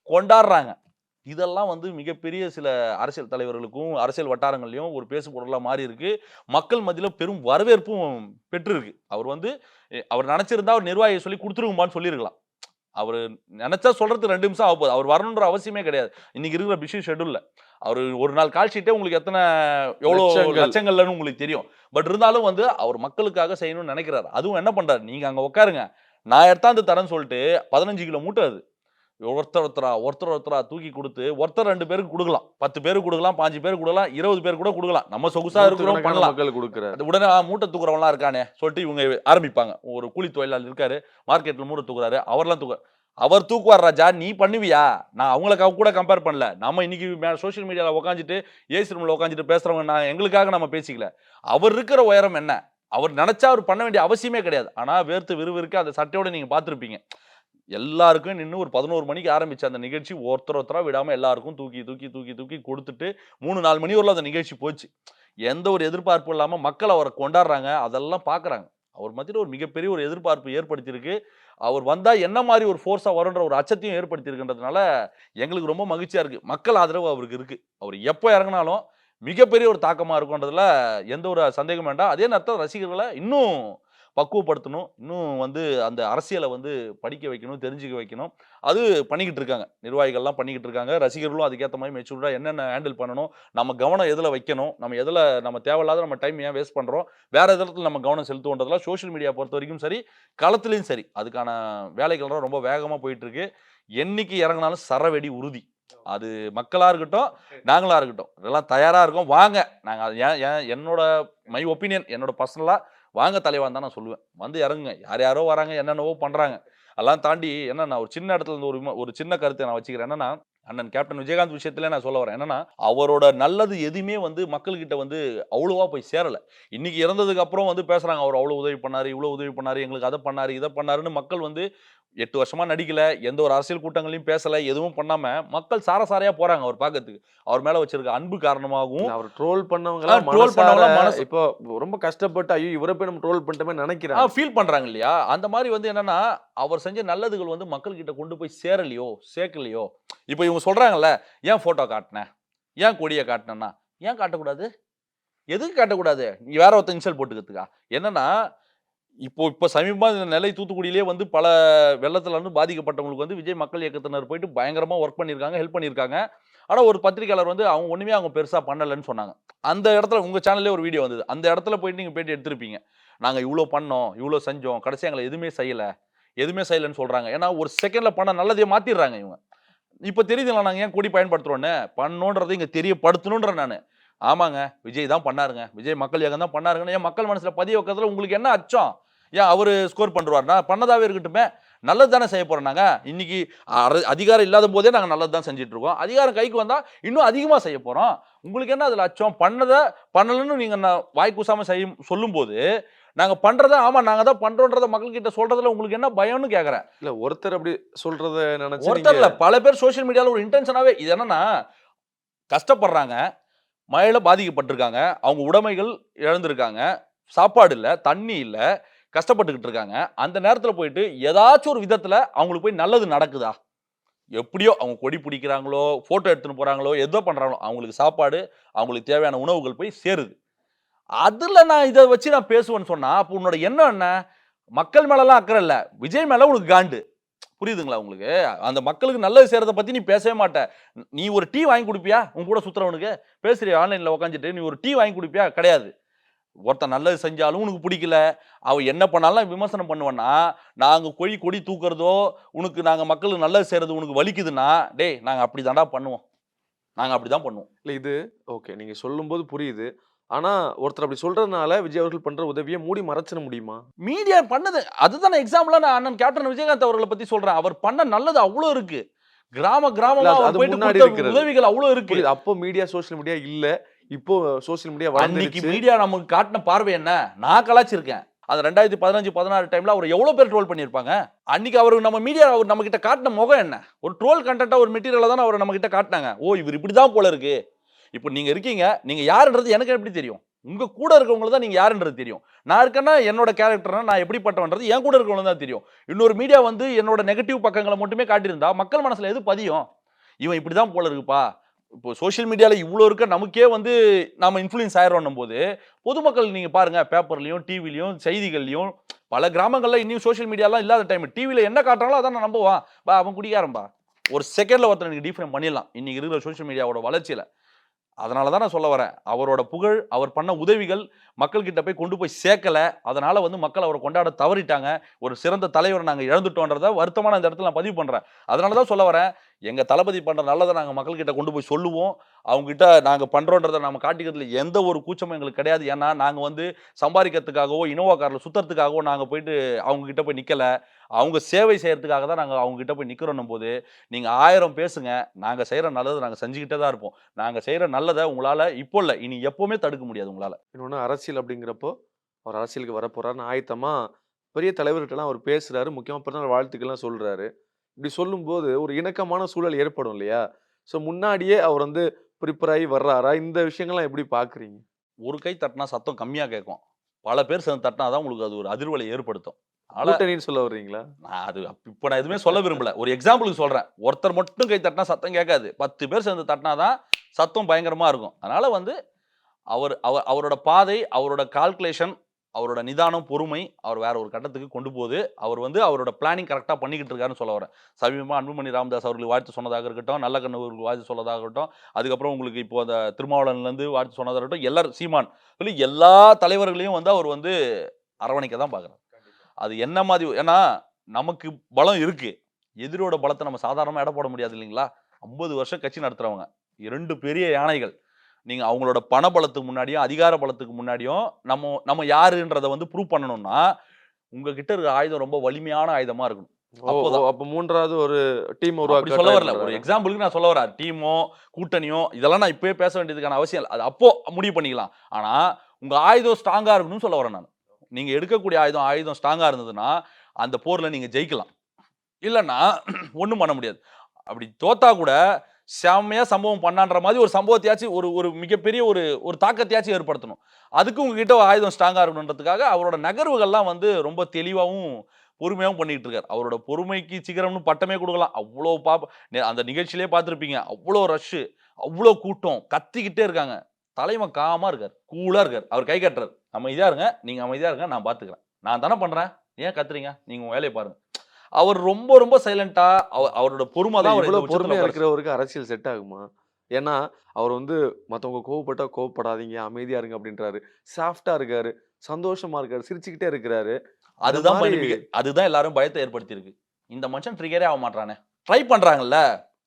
கொண்டாடுறாங்க. இதெல்லாம் வந்து மிகப்பெரிய சில அரசியல் தலைவர்களுக்கும் அரசியல் வட்டாரங்கள்லையும் ஒரு பேசு பொருளாக மாறி இருக்கு மக்கள் மத்தியில் பெரும் வரவேற்பும் பெற்றிருக்கு. அவர் வந்து அவர் நினைச்சிருந்தா அவர் நிர்வாகியை சொல்லி கொடுத்துருங்கம்மான்னு சொல்லியிருக்கலாம். அவர் நினைச்சா சொல்றதுக்கு ரெண்டு நிமிஷம் ஆக போகுது. அவர் வரணுன்ற அவசியமே கிடையாது. இன்னைக்கு இருக்கிற பிஸி ஷெட்யூல்ல அவர் ஒரு நாள் கால் ஷீட்டே உங்களுக்கு எத்தனை எவ்வளோ லட்சங்கள். லட்சங்கள்லன்னு உங்களுக்கு தெரியும். பட் இருந்தாலும் வந்து அவர் மக்களுக்காக செய்யணும்னு நினைக்கிறாரு. அதுவும் என்ன பண்றாரு? நீங்க அங்க உட்காருங்க நான் எடுத்தாந்து தரேன்னு சொல்லிட்டு பதினஞ்சு கிலோ மூட்டை அது. ஒருத்தர் ஒருத்தரா ஒருத்தர் ஒருத்தரா தூக்கி கொடுத்து ஒருத்தர் ரெண்டு பேருக்கு கொடுக்கலாம். பத்து பேருக்கு கொடுக்கலாம் பாஞ்சு பேருக்கு கொடுக்கலாம் இருபது பேர் கூட கொடுக்கலாம். நம்ம சொகுசா இருக்கிறோம் பண்ணலாம். மக்கள் கொடுக்குறாரு. அது உடனே மூட்டை தூக்குறவன்லாம் இருக்கானே சொல்லிட்டு இவங்க ஆரம்பிப்பாங்க. ஒரு கூலி தொழிலாளர் இருக்காரு மார்க்கெட்ல மூட்டை தூக்குறாரு அவர்லாம் தூக்க அவர் தூக்குவார் ராஜா நீ பண்ணுவியா? நான் அவங்களுக்கு கூட கம்பேர் பண்ணல. நம்ம இன்னைக்கு சோஷியல் மீடியாவில் உட்காந்துட்டு ஏசி ரூமில் உட்காந்துட்டு பேசுறவங்க நான் எங்களுக்காக நம்ம பேசிக்கல. அவர் இருக்கிற உயரம் என்ன? அவர் நினைச்சா அவர் பண்ண வேண்டிய அவசியமே கிடையாது. ஆனா வேர்த்து விறுவிறுக்க அந்த சட்டையோட நீங்க பார்த்திருப்பீங்க. எல்லாருக்கும் நின்று ஒரு பதினோரு மணிக்கு ஆரம்பிச்ச அந்த நிகழ்ச்சி ஒருத்தர் ஒருத்தராக விடாமல் எல்லாருக்கும் தூக்கி தூக்கி தூக்கி தூக்கி கொடுத்துட்டு மூணு நாலு மணி வரலாம் அந்த நிகழ்ச்சி போச்சு. எந்த ஒரு எதிர்பார்ப்பும் இல்லாமல் மக்கள் அவரை கொண்டாடுறாங்க அதெல்லாம் பார்க்குறாங்க அவர் மத்தியில் ஒரு மிகப்பெரிய ஒரு எதிர்பார்ப்பு ஏற்படுத்தியிருக்கு. அவர் வந்தால் என்ன மாதிரி ஒரு ஃபோர்ஸாக வரும்ன்ற ஒரு அச்சத்தையும் ஏற்படுத்தியிருக்கின்றதுனால எங்களுக்கு ரொம்ப மகிழ்ச்சியாக இருக்குது மக்கள் ஆதரவு அவருக்கு இருக்குது அவர் எப்போ இறங்கினாலும் மிகப்பெரிய ஒரு தாக்கமாக இருக்குன்றதுல எந்த ஒரு சந்தேகம் வேண்டாம். அதே நேரத்தில் ரசிகர்களை இன்னும் பக்குவப்படுத்தணும். இன்னும் வந்து அந்த அரசியலை வந்து படிக்க வைக்கணும் தெரிஞ்சுக்க வைக்கணும். அது பண்ணிக்கிட்டு இருக்காங்க. நிர்வாகிகள்லாம் பண்ணிக்கிட்டு இருக்காங்க. ரசிகர்களும் அதுக்கேற்ற மாதிரி மெச்சூர்டாக என்னென்ன ஹேண்டில் பண்ணணும் நம்ம கவனம் எதில் வைக்கணும் நம்ம எதில் நம்ம தேவையில்லாத நம்ம டைம் ஏன் வேஸ்ட் பண்ணுறோம் வேறு இடத்துல நம்ம கவனம் செலுத்துவோன்றதெல்லாம் சோஷியல் மீடியா பொறுத்த வரைக்கும் சரி களத்துலேயும் சரி. அதுக்கான வேலைகள்லாம் ரொம்ப வேகமாக போயிட்டுருக்கு. என்னைக்கு இறங்கினாலும் சரவெடி உறுதி. அது மக்களாக இருக்கட்டும் நாங்களாக இருக்கட்டும். இதெல்லாம் தயாராக இருக்கோம். வாங்க. நாங்கள் அது ஏன் ஏன் என்னோட மை ஒப்பீனியன் என்னோட பர்சனலாக வாங்க தலைவான் தான் நான் சொல்லுவேன். வந்து இறங்குங்க. யார் யாரோ வராங்க என்னென்னவோ பண்ணுறாங்க அதெல்லாம் தாண்டி என்ன நான் ஒரு சின்ன இடத்துல இருந்து ஒரு ஒரு சின்ன கருத்தை நான் வச்சுக்கிறேன். என்னன்னா அண்ணன் கேப்டன் விஜயகாந்த் விஷயத்துல நான் சொல்ல வரேன். என்னன்னா அவரோட நல்லது எதுவுமே வந்து மக்கள்கிட்ட வந்து அவ்வளோவா போய் சேரலை. இன்னைக்கு இறந்ததுக்கு அப்புறம் வந்து பேசுறாங்க. அவர் அவ்வளோ உதவி பண்ணாரு இவ்வளோ உதவி பண்ணாரு எங்களுக்கு அதை பண்ணாரு இதை பண்ணாருன்னு மக்கள் வந்து எட்டு வருஷமா நடிக்கல எந்த ஒரு அரசியல் கூட்டங்களையும் பேசல எதுவும் பண்ணாம மக்கள் சாரசாரையா போறாங்க அவர் பார்க்கறதுக்கு அவர் மேல வச்சிருக்க அன்பு காரணமாகவும் அவர் ட்ரோல் பண்ணவங்க பண்ணவங்கலாம் மனசு- இப்போ ரொம்ப கஷ்டப்பட்டு ஐயோ இவரை போய் நம்ம ட்ரோல் பண்ணிட்டோமே நினைக்கிறாங்க. ஃபீல் பண்றாங்க இல்லையா? அந்த மாதிரி வந்து என்னன்னா அவர் செஞ்ச நல்லதுகள் வந்து மக்கள் கிட்ட கொண்டு போய் சேரலையோ சேர்க்கலையோ இப்போ இவங்க சொல்றாங்கல்ல ஏன் போட்டோ காட்டினேன் ஏன் கொடியை காட்டினேன்னா? ஏன் காட்டக்கூடாது? எதுக்கு காட்டக்கூடாது? நீ வேற ஒருத்தன் இன்சல் போட்டுக்கிறதுக்கா? என்னன்னா இப்போ இப்போ சமீபமாக இந்த நெல்லை தூத்துக்குடியிலே வந்து பல வெள்ளத்தில் வந்து பாதிக்கப்பட்டவங்களுக்கு வந்து விஜய் மக்கள் இயக்கத்தினர் போயிட்டு பயங்கரமாக ஒர்க் பண்ணியிருக்காங்க ஹெல்ப் பண்ணியிருக்காங்க. ஆனால் ஒரு பத்திரிக்கையாளர் வந்து அவங்க ஒன்றுமே அவங்க பெருசாக பண்ணலைன்னு சொன்னாங்க. அந்த இடத்துல உங்கள் சேனல்லே ஒரு வீடியோ வந்தது. அந்த இடத்துல போயிட்டு நீங்கள் போயிட்டு எடுத்திருப்பீங்க. நாங்கள் இவ்வளோ பண்ணோம் இவ்வளோ செஞ்சோம் கடைசி எங்களை எதுவுமே செய்யலை எதுவுமே செய்யலைன்னு சொல்கிறாங்க ஏன்னா ஒரு செகண்டில் பண்ண நல்லதையே மாற்றிடுறாங்க இவங்க. இப்போ தெரியுதுங்களா நாங்கள் ஏன் கொடி பயன்படுத்துகிறோன்னு பண்ணோன்றதை இங்கே தெரியப்படுத்தணுன்ற நான். ஆமாங்க விஜய் தான் பண்ணாருங்க. விஜய் மக்கள் இயக்கம் தான் பண்ணாருங்கன்னு ஏன் மக்கள் மனசில் பதிய வைக்கிறதுல உங்களுக்கு என்ன அச்சம்? ஏன் அவரு ஸ்கோர் பண்ணுவார்னா பண்ணதாவே இருக்கட்டுமே. நல்லது தானே செய்ய போறோம் நாங்க. இன்னைக்கு அர- அதிகாரம் இல்லாத போதே நாங்க நல்லது தான் செஞ்சுட்டு இருக்கோம் அதிகாரம் கைக்கு வந்தா இன்னும் அதிகமா செய்ய போறோம். உங்களுக்கு என்ன அதுல அச்சம்? பண்ணதை பண்ணலன்னு நீங்க நான் வாய் கூசாம செய்யும் சொல்லும்போது நாங்க பண்றத ஆமா நாங்க தான் பண்றோன்றத மக்கள் கிட்ட சொல்றதுல உங்களுக்கு என்ன பயம்னு கேக்குறேன். இல்ல ஒருத்தர் அப்படி சொல்றத நினைச்சு ஒருத்தர் இல்ல பல பேர் சோஷியல் மீடியால ஒரு இன்டென்ஷனாவே இது என்னன்னா கஷ்டப்படுறாங்க மழையில பாதிக்கப்பட்டிருக்காங்க அவங்க உடைமைகள் இழந்திருக்காங்க சாப்பாடு இல்ல தண்ணி இல்ல கஷ்டப்பட்டுக்கிட்டு இருக்காங்க. அந்த நேரத்தில் போயிட்டு ஏதாச்சும் ஒரு விதத்தில் அவங்களுக்கு போய் நல்லது நடக்குதா? எப்படியோ அவங்க கொடி பிடிக்கிறாங்களோ ஃபோட்டோ எடுத்துன்னு போகிறாங்களோ ஏதோ பண்ணுறாங்களோ அவங்களுக்கு சாப்பாடு அவங்களுக்கு தேவையான உணவுகள் போய் சேருது. அதில் நான் இதை வச்சு நான் பேசுவேன்னு சொன்னால் அப்போ உன்னோட எண்ணம் என்ன? மக்கள் மேலலாம் அக்கறை இல்லை. விஜய் மேலே உனக்கு காண்டு. புரியுதுங்களா உங்களுக்கு? அந்த மக்களுக்கு நல்லது செய்கிறத பற்றி நீ பேசவே மாட்ட. நீ ஒரு டீ வாங்கி கொடுப்பியா? உன் கூட சுற்றுறவனுக்கு பேசுறியா? ஆன்லைனில் உட்காந்துட்டு நீ ஒரு டீ வாங்கி கொடுப்பியா? கிடையாது. ஒருத்தன் நல்லது செஞ்சாலும் உனக்கு பிடிக்கல. அவ என்ன பண்ணாலும் விமர்சனம் பண்ணுவேன்னா நாங்க கொடி கொடி தூக்குறதோ உனக்கு நாங்க மக்களுக்கு நல்லது செய்யறது உனக்கு வலிக்குதுன்னா டேய் நாங்க அப்படி பண்ணுவோம். நாங்க அப்படிதான் பண்ணுவோம். இல்ல இது ஓகே நீங்க சொல்லும்போது புரியுது. ஆனா ஒருத்தர் அப்படி சொல்றதுனால விஜய் அவர்கள் பண்ற உதவியை மூடி மறைச்சிட முடியுமா? மீடியா பண்ணது. அதுதானே எக்ஸாம்பிளா நான் அண்ணன் கேப்டன் விஜயகாந்த் அவர்களை பத்தி சொல்றேன். அவர் பண்ண நல்லது அவ்வளவு இருக்கு. கிராம கிராமமா இல்ல, அது- அவர் அது போயிட்டு முன்னாடி கொடுத்த இருக்கிறது. உதவிகள் அவ்வளவு இருக்கு. புரியுது. அப்போ மீடியா சோஷியல் மீடியா இல்ல. இப்போ சோஷியல் மீடியா அன்னைக்கு மீடியா நமக்கு காட்டின பார்வை என்ன? நான் கலாச்சிருக்கேன். அது ரெண்டாயிரத்தி பதினஞ்சு பதினாறு டைம்ல அவர் எவ்வளவு பேர் ட்ரோல் பண்ணியிருப்பாங்க? அன்னைக்கு அவர் நம்ம மீடியா அவர் நம்ம கிட்ட காட்டின முகம் என்ன? ஒரு ட்ரோல் கண்டென்ட்டா ஒரு மெட்டீரியலை தானே அவர் நம்ம கிட்ட காட்டினாங்க. ஓ இவர் இப்படிதான் போல இருக்கு. இப்போ நீங்க இருக்கீங்க நீங்க யாருன்றது எனக்கு எப்படி தெரியும்? உங்க கூட இருக்கவங்க தான் நீங்க யாருன்றது தெரியும். நான் இருக்கேன்னா என்னோட கேரக்டர்னா நான் எப்படிப்பட்டவன்றது என் கூட இருக்கவங்க தான் தெரியும். இன்னொரு மீடியா வந்து என்னோட நெகட்டிவ் பக்கங்களை மட்டுமே காட்டியிருந்தா மக்கள் மனசுல எது பதியும்? இவன் இப்படிதான் போல இருக்குப்பா. இப்போ சோஷியல் மீடியாவில் இவ்வளோ இருக்க நமக்கே வந்து நாம் இன்ஃப்ளூயன்ஸ் ஆயிரோன்னும் போது பொதுமக்கள் நீங்கள் பாருங்கள் பேப்பர்லேயும் டிவிலையும் செய்திகள்லையும் பல கிராமங்களில் இன்னும் சோஷியல் மீடியாலாம் இல்லாத டைம் டிவியில் என்ன காட்டுறாங்களோ அதான் நான் நம்புவான். பா அவன் குடிக்காரன்பா ஒரு செகண்டில் ஒருத்தர் எனக்கு டிஃப்ரெண்ட் பண்ணிடலாம். இன்னைக்கு இருக்கிற சோஷியல் மீடியாவோட வளர்ச்சியில. அதனால தான் நான் சொல்ல வரேன். அவரோட புகழ் அவர் பண்ண உதவிகள் மக்கள்கிட்ட போய் கொண்டு போய் சேர்க்கல. அதனால் வந்து மக்கள் அவரை கொண்டாட தவறிட்டாங்க. ஒரு சிறந்த தலைவரை நாங்கள் இழந்துட்டோன்றத வருத்தமான இந்த இடத்துல நான் பதிவு பண்ணுறேன் அதனால தான் சொல்ல வரேன். எங்கள் தளபதி பண்ணுற நல்லதை நாங்கள் மக்கள்கிட்ட கொண்டு போய் சொல்லுவோம். அவங்க நாங்கள் நாங்க நம்ம காட்டிக்கிறதுல எந்த ஒரு கூச்சமும் எங்களுக்கு கிடையாது. ஏன்னா நாங்கள் வந்து சம்பாதிக்கிறதுக்காகவோ இனோவா காரில் சுத்தறதுக்காகவோ நாங்கள் போயிட்டு அவங்கக்கிட்ட போய் நிற்கலை அவங்க சேவை செய்கிறதுக்காக தான் நாங்கள் அவங்ககிட்ட போய் நிற்கிறோம் போது நீங்கள் ஆயிரம் பேசுங்க. நாங்கள் செய்கிற நல்லதை நாங்கள் செஞ்சுக்கிட்டே தான் இருப்போம். நாங்கள் செய்கிற நல்லதை உங்களால் இப்போ இல்லை இனி எப்போவுமே தடுக்க முடியாது உங்களால். இன்னொன்று அரசியல் அப்படிங்கிறப்போ அவர் அரசியலுக்கு வரப்போகிறாருன்னு ஆயத்தமாக பெரிய தலைவர்கிட்டலாம் அவர் பேசுகிறாரு முக்கியமாக பிறந்தநாள் வாழ்த்துக்கள்லாம் சொல்கிறாரு இப்படி சொல்லும்போது ஒரு இணக்கமான சூழல் ஏற்படும் இல்லையா? ஸோ முன்னாடியே அவர் வந்து ப்ரிப்பேர் ஆகி வர்றாரா? இந்த விஷயங்கள்லாம் எப்படி பாக்குறீங்க ஒரு கை தட்டினா சத்தம் கம்மியா கேட்கும். பல பேர் சேர்ந்து தட்டினா தான் உங்களுக்கு அது ஒரு அதிர்வலை ஏற்படுத்தும். கூட்டணின்னு சொல்ல வர்றீங்களா? நான் அது இப்போ நான் எதுவுமே சொல்ல விரும்பல. ஒரு எக்ஸாம்பிளுக்கு சொல்றேன். ஒருத்தர் மட்டும் கை தட்டினா சத்தம் கேட்காது. பத்து பேர் சேர்ந்து தட்டினாதான் சத்தம் பயங்கரமா இருக்கும். அதனால வந்து அவர் அவர் அவரோட பாதை அவரோட கால்குலேஷன் அவரோட நிதானம் பொறுமை அவர் வேற ஒரு கட்டத்துக்கு கொண்டு போகுது. அவர் வந்து அவரோட பிளானிங் கரெக்டாக பண்ணிக்கிட்டு இருக்காருன்னு சொல்ல வரேன். சமீபமாக அன்புமணி ராமதாஸ் அவர்களுக்கு வாழ்த்து சொன்னதாக இருக்கட்டும் நல்ல அவர்களுக்கு வாழ்த்து சொன்னதாக இருக்கட்டும் அதுக்கப்புறம் உங்களுக்கு இப்போ அந்த திருமாவளவன்லேருந்து வாழ்த்து சொன்னதாக இருக்கட்டும் எல்லாரும் சீமான் சொல்லி எல்லா தலைவர்களையும் வந்து அவர் வந்து அரவணைக்க தான் பார்க்குறாரு. அது என்ன மாதிரி ஏன்னா நமக்கு பலம் இருக்கு. எதிரோட பலத்தை நம்ம சாதாரணமாக எடை போட முடியாது இல்லைங்களா? ஐம்பது வருஷம் கட்சி நடத்துறவங்க. இரண்டு பெரிய யானைகள். நீங்க அவங்களோட பண பலத்துக்கு முன்னாடியும் அதிகார பலத்துக்கு முன்னாடியும் நம்ம நம்ம யாருன்றதை வந்து ப்ரூவ் பண்ணணும்னா உங்ககிட்ட இருக்க ஆயுதம் ரொம்ப வலிமையான ஆயுதமா இருக்கணும். அப்ப மூன்றாவது ஒரு டீம் அப்படி உருவாக்க சொல்ல வரல. ஒரு. எக்ஸாம்பிளுக்கு நான் சொல்ல வரேன். டீமோ கூட்டணியோ இதெல்லாம் நான் இப்பவே பேச வேண்டியதுக்கான அவசியம் இல்லை. அது அப்போ முடிவு பண்ணிக்கலாம். ஆனா உங்க ஆயுதம் ஸ்ட்ராங்கா இருக்கணும்னு சொல்ல வரேன் நான். நீங்க எடுக்கக்கூடிய ஆயுதம் ஆயுதம் ஸ்ட்ராங்கா இருந்ததுன்னா அந்த போர்ல நீங்க ஜெயிக்கலாம். இல்லைன்னா *clears throat* ஒண்ணும் பண்ண முடியாது. அப்படி தோத்தா கூட செம்மையாக சம்பவம் பண்ணான்ற மாதிரி ஒரு சம்பவத்தையாச்சும் ஒரு ஒரு மிகப்பெரிய ஒரு ஒரு தாக்கத்தையாச்சும் ஏற்படுத்தணும். அதுக்கு உங்ககிட்ட ஆயுதம் ஸ்ட்ராங்காக இருக்கணுன்றதுக்காக அவரோட நகர்வுகள்லாம் வந்து ரொம்ப தெளிவாகவும் பொறுமையாகவும் பண்ணிகிட்டு இருக்கார். அவரோட பொறுமைக்கு சிகரம்னு பட்டமே கொடுக்கலாம். அவ்வளோ பாப்ப அந்த நிகழ்ச்சியிலே பார்த்துருப்பீங்க. அவ்வளோ ரஷ்ஷு அவ்வளோ கூட்டம். கத்திக்கிட்டே இருக்காங்க. தலைவன் காமாக இருக்கார். கூலாக இருக்கார். அவர் கை கட்டுறாரு. அமைதியாக இருங்க. நீங்கள் அமைதியாக இருங்க. நான் பார்த்துக்கிறேன் நான் தானே பண்ணுறேன் ஏன் கத்துறீங்க? நீங்கள் உங்கள் வேலையை பாருங்கள் அவர் ரொம்ப ரொம்ப சைலண்டா அவரோட பொறுமை தான் அவர் பொறுமையா இருக்கிறவருக்கு அரசியல் செட் ஆகுமா? ஏன்னா அவர் வந்து மத்தவங்க கோவப்பட்டா கோவப்படாதீங்க அமைதியா இருங்க அப்படின்றாரு. சாஃப்டா இருக்காரு. சந்தோஷமா இருக்காரு. சிரிச்சுக்கிட்டே இருக்கிறாரு. அதுதான் அதுதான் எல்லாரும் பயத்தை ஏற்படுத்தியிருக்கு. இந்த மனுஷன் ட்ரிகரே ஆக மாட்டானே ட்ரை பண்றாங்கல்ல?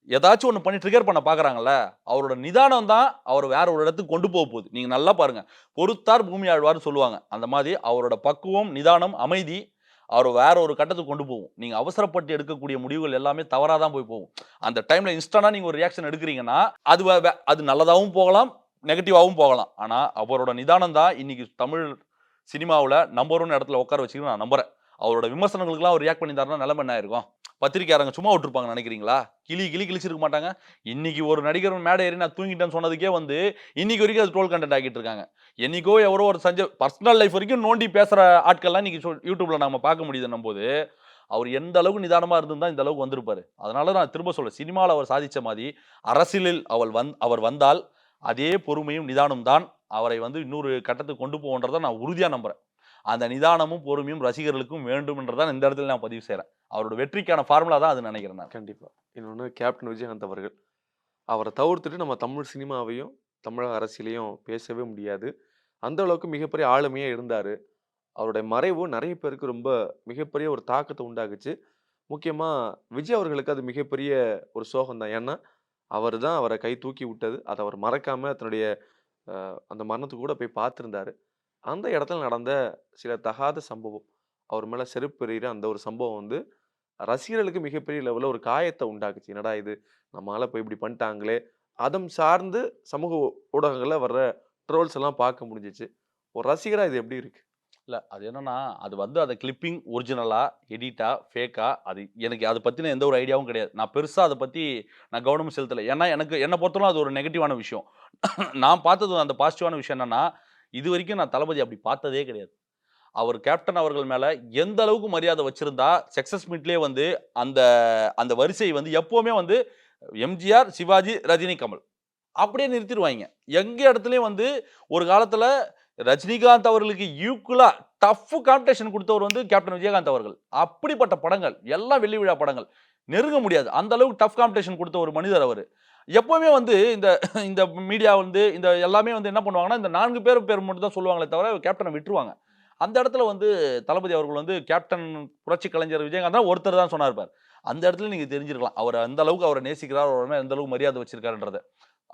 ஏதாச்சும் ஒன்று பண்ணி ட்ரிகர் பண்ண பார்க்கறாங்கல்ல அவரோட நிதானம் தான் அவர் வேற ஒரு இடத்துக்கு கொண்டு போக போகுது. நீங்க நல்லா பாருங்க. பொறுத்தார் பூமி ஆழ்வார்னு சொல்லுவாங்க. அந்த மாதிரி அவரோட பக்குவம் நிதானம் அமைதி அவர் வேற ஒரு கட்டத்துக்கு கொண்டு போகும். நீங்கள் அவசரப்பட்டு எடுக்கக்கூடிய முடிவுகள் எல்லாமே தவறாக தான் போய் போகும். அந்த டைமில் இன்ஸ்டன்டா நீங்கள் ஒரு ரியாக்ஷன் எடுக்கிறீங்கன்னா அது வே- அது நல்லதாகவும் போகலாம் நெகட்டிவாகவும் போகலாம். ஆனால் அவரோட நிதானம் தான் இன்னைக்கு தமிழ் சினிமாவில் நம்பர் ஒன் இடத்துல உட்கார வச்சுக்கணும் நான் நம்புறேன். அவரோட விமர்சனங்களுக்குலாம் அவர் ரியாக்ட் பண்ணியிருந்தாருன்னா நிலைமை என்ன ஆயிருக்கும்? பத்திரிக்கையாரங்க சும்மா விட்டுருப்பாங்க நினைக்கிறீங்களா? கிளி கிளி கிழிச்சிருக்க மாட்டாங்க. இன்னைக்கு ஒரு நடிகர் மேடை ஏறி நான் தூங்கிட்டேன்னு சொன்னதுக்கே வந்து இன்னைக்கு வரைக்கும் அது ட்ரோல் கண்டென்ட் ஆகிட்டு இருக்காங்க. என்னைக்கோ எவரோ ஒரு சஞ்சய் பர்சனல் லைஃப் வரைக்கும் நோண்டி பேசுகிற ஆட்கள்லாம் இன்னைக்கு சொல்- யூடியூப்ல நம்ம பார்க்க முடியுதுன்னும் போது அவர் எந்த அளவுக்கு நிதானமாக இருந்திருந்தா இந்த அளவுக்கு வந்திருப்பாரு. அதனால நான் திரும்ப சொல்றேன். சினிமாவில் அவர் சாதித்த மாதிரி அரசியலில் அவள் வந் அவர் வந்தால் அதே பொறுமையும் நிதானம் தான் அவரை வந்து இன்னொரு கட்டத்துக்கு கொண்டு போகன்றதை நான் உறுதியாக நம்புகிறேன் அந்த நிதானமும் பொறுமையும் ரசிகர்களுக்கும் வேண்டும்ன்றதான் இந்த இடத்துல நான் பதிவு செய்கிறேன் அவரோட வெற்றிக்கான ஃபார்முலா தான் அது நினைக்கிறேன் நான். கண்டிப்பா. இன்னொன்று கேப்டன் விஜயகாந்த் அவர்கள். அவரை தவிர்த்துட்டு நம்ம தமிழ் சினிமாவையும் தமிழக அரசியலையும் பேசவே முடியாது. அந்த அளவுக்கு மிகப்பெரிய ஆளுமையாக இருந்தார். அவருடைய மறைவு நிறைய பேருக்கு ரொம்ப மிகப்பெரிய ஒரு தாக்கத்தை உண்டாக்குச்சு. முக்கியமாக விஜய் அவர்களுக்கு அது மிகப்பெரிய ஒரு சோகம் தான். ஏன்னா அவர் தான் அவரை கை தூக்கி விட்டது. அதை அவர் மறக்காமல் தன்னுடைய அந்த மரணத்துக்கு கூட போய் பார்த்துருந்தாரு. அந்த இடத்துல நடந்த சில தகாத சம்பவம். அவர் மேலே செருப்பு எறிகிற அந்த ஒரு சம்பவம் வந்து ரசிகர்களுக்கு மிகப்பெரிய லெவலில் ஒரு காயத்தை உண்டாக்குச்சு. என்னடா இது? நம்மளால் போய் இப்படி பண்ணிட்டாங்களே. அதம் சார்ந்து சமூக ஊடகங்களில் வர்ற ட்ரோல்ஸ் எல்லாம் பார்க்க முடிஞ்சிச்சு. ஒரு ரசிகராக இது எப்படி இருக்குது இல்லை அது என்னன்னா அது வந்து அதை கிளிப்பிங் ஒரிஜினலாக எடிட்டா ஃபேக்கா அது எனக்கு அதை பற்றின எந்த ஒரு ஐடியாவும் கிடையாது. நான் பெருசாக அதை பற்றி நான் கவனமும் செலுத்தலை. ஏன்னா எனக்கு என்னை பொறுத்தவரை அது ஒரு நெகட்டிவான விஷயம். நான் பார்த்தது அந்த பாசிட்டிவான விஷயம் என்னன்னா இது வரைக்கும் நான் தளபதி அப்படி பார்த்ததே கிடையாது. அவர் கேப்டன் அவர்கள் மேல எந்த அளவுக்கு மரியாதை வச்சிருந்தா சக்சஸ் மீட்லேயே வந்து அந்த அந்த வரிசை வந்து எப்பவுமே வந்து எம்ஜிஆர் சிவாஜி ரஜினி கமல் அப்படியே நிறுத்திடுவாங்க. எங்க இடத்துலையும் வந்து ஒரு காலத்துல ரஜினிகாந்த் அவர்களுக்கு ஈக்குவலா டஃப் காம்படிஷன் கொடுத்தவர் வந்து கேப்டன் விஜயகாந்த் அவர்கள். அப்படிப்பட்ட படங்கள் எல்லாம் வெள்ளி விழா படங்கள் நெருங்க முடியாது. அந்த அளவுக்கு டஃப் காம்படிஷன் கொடுத்த ஒரு மனிதர் அவர். எப்போவுமே வந்து இந்த இந்த மீடியா வந்து இந்த எல்லாமே வந்து என்ன பண்ணுவாங்கன்னா இந்த நான்கு பேர் பேர் மட்டும் தான் சொல்லுவாங்களே தவிர கேப்டனை விட்டுருவாங்க. அந்த இடத்துல வந்து தளபதி அவர்கள் வந்து கேப்டன் புரட்சி கலைஞர் விஜயகாந்த் தான் ஒருத்தர் தான் சொன்னார் அந்த இடத்துல நீங்கள் தெரிஞ்சிருக்கலாம். அவர் அந்த அளவுக்கு அவரை நேசிக்கிறார் அவர் எந்த அளவுக்கு மரியாதை வச்சிருக்காருன்றத.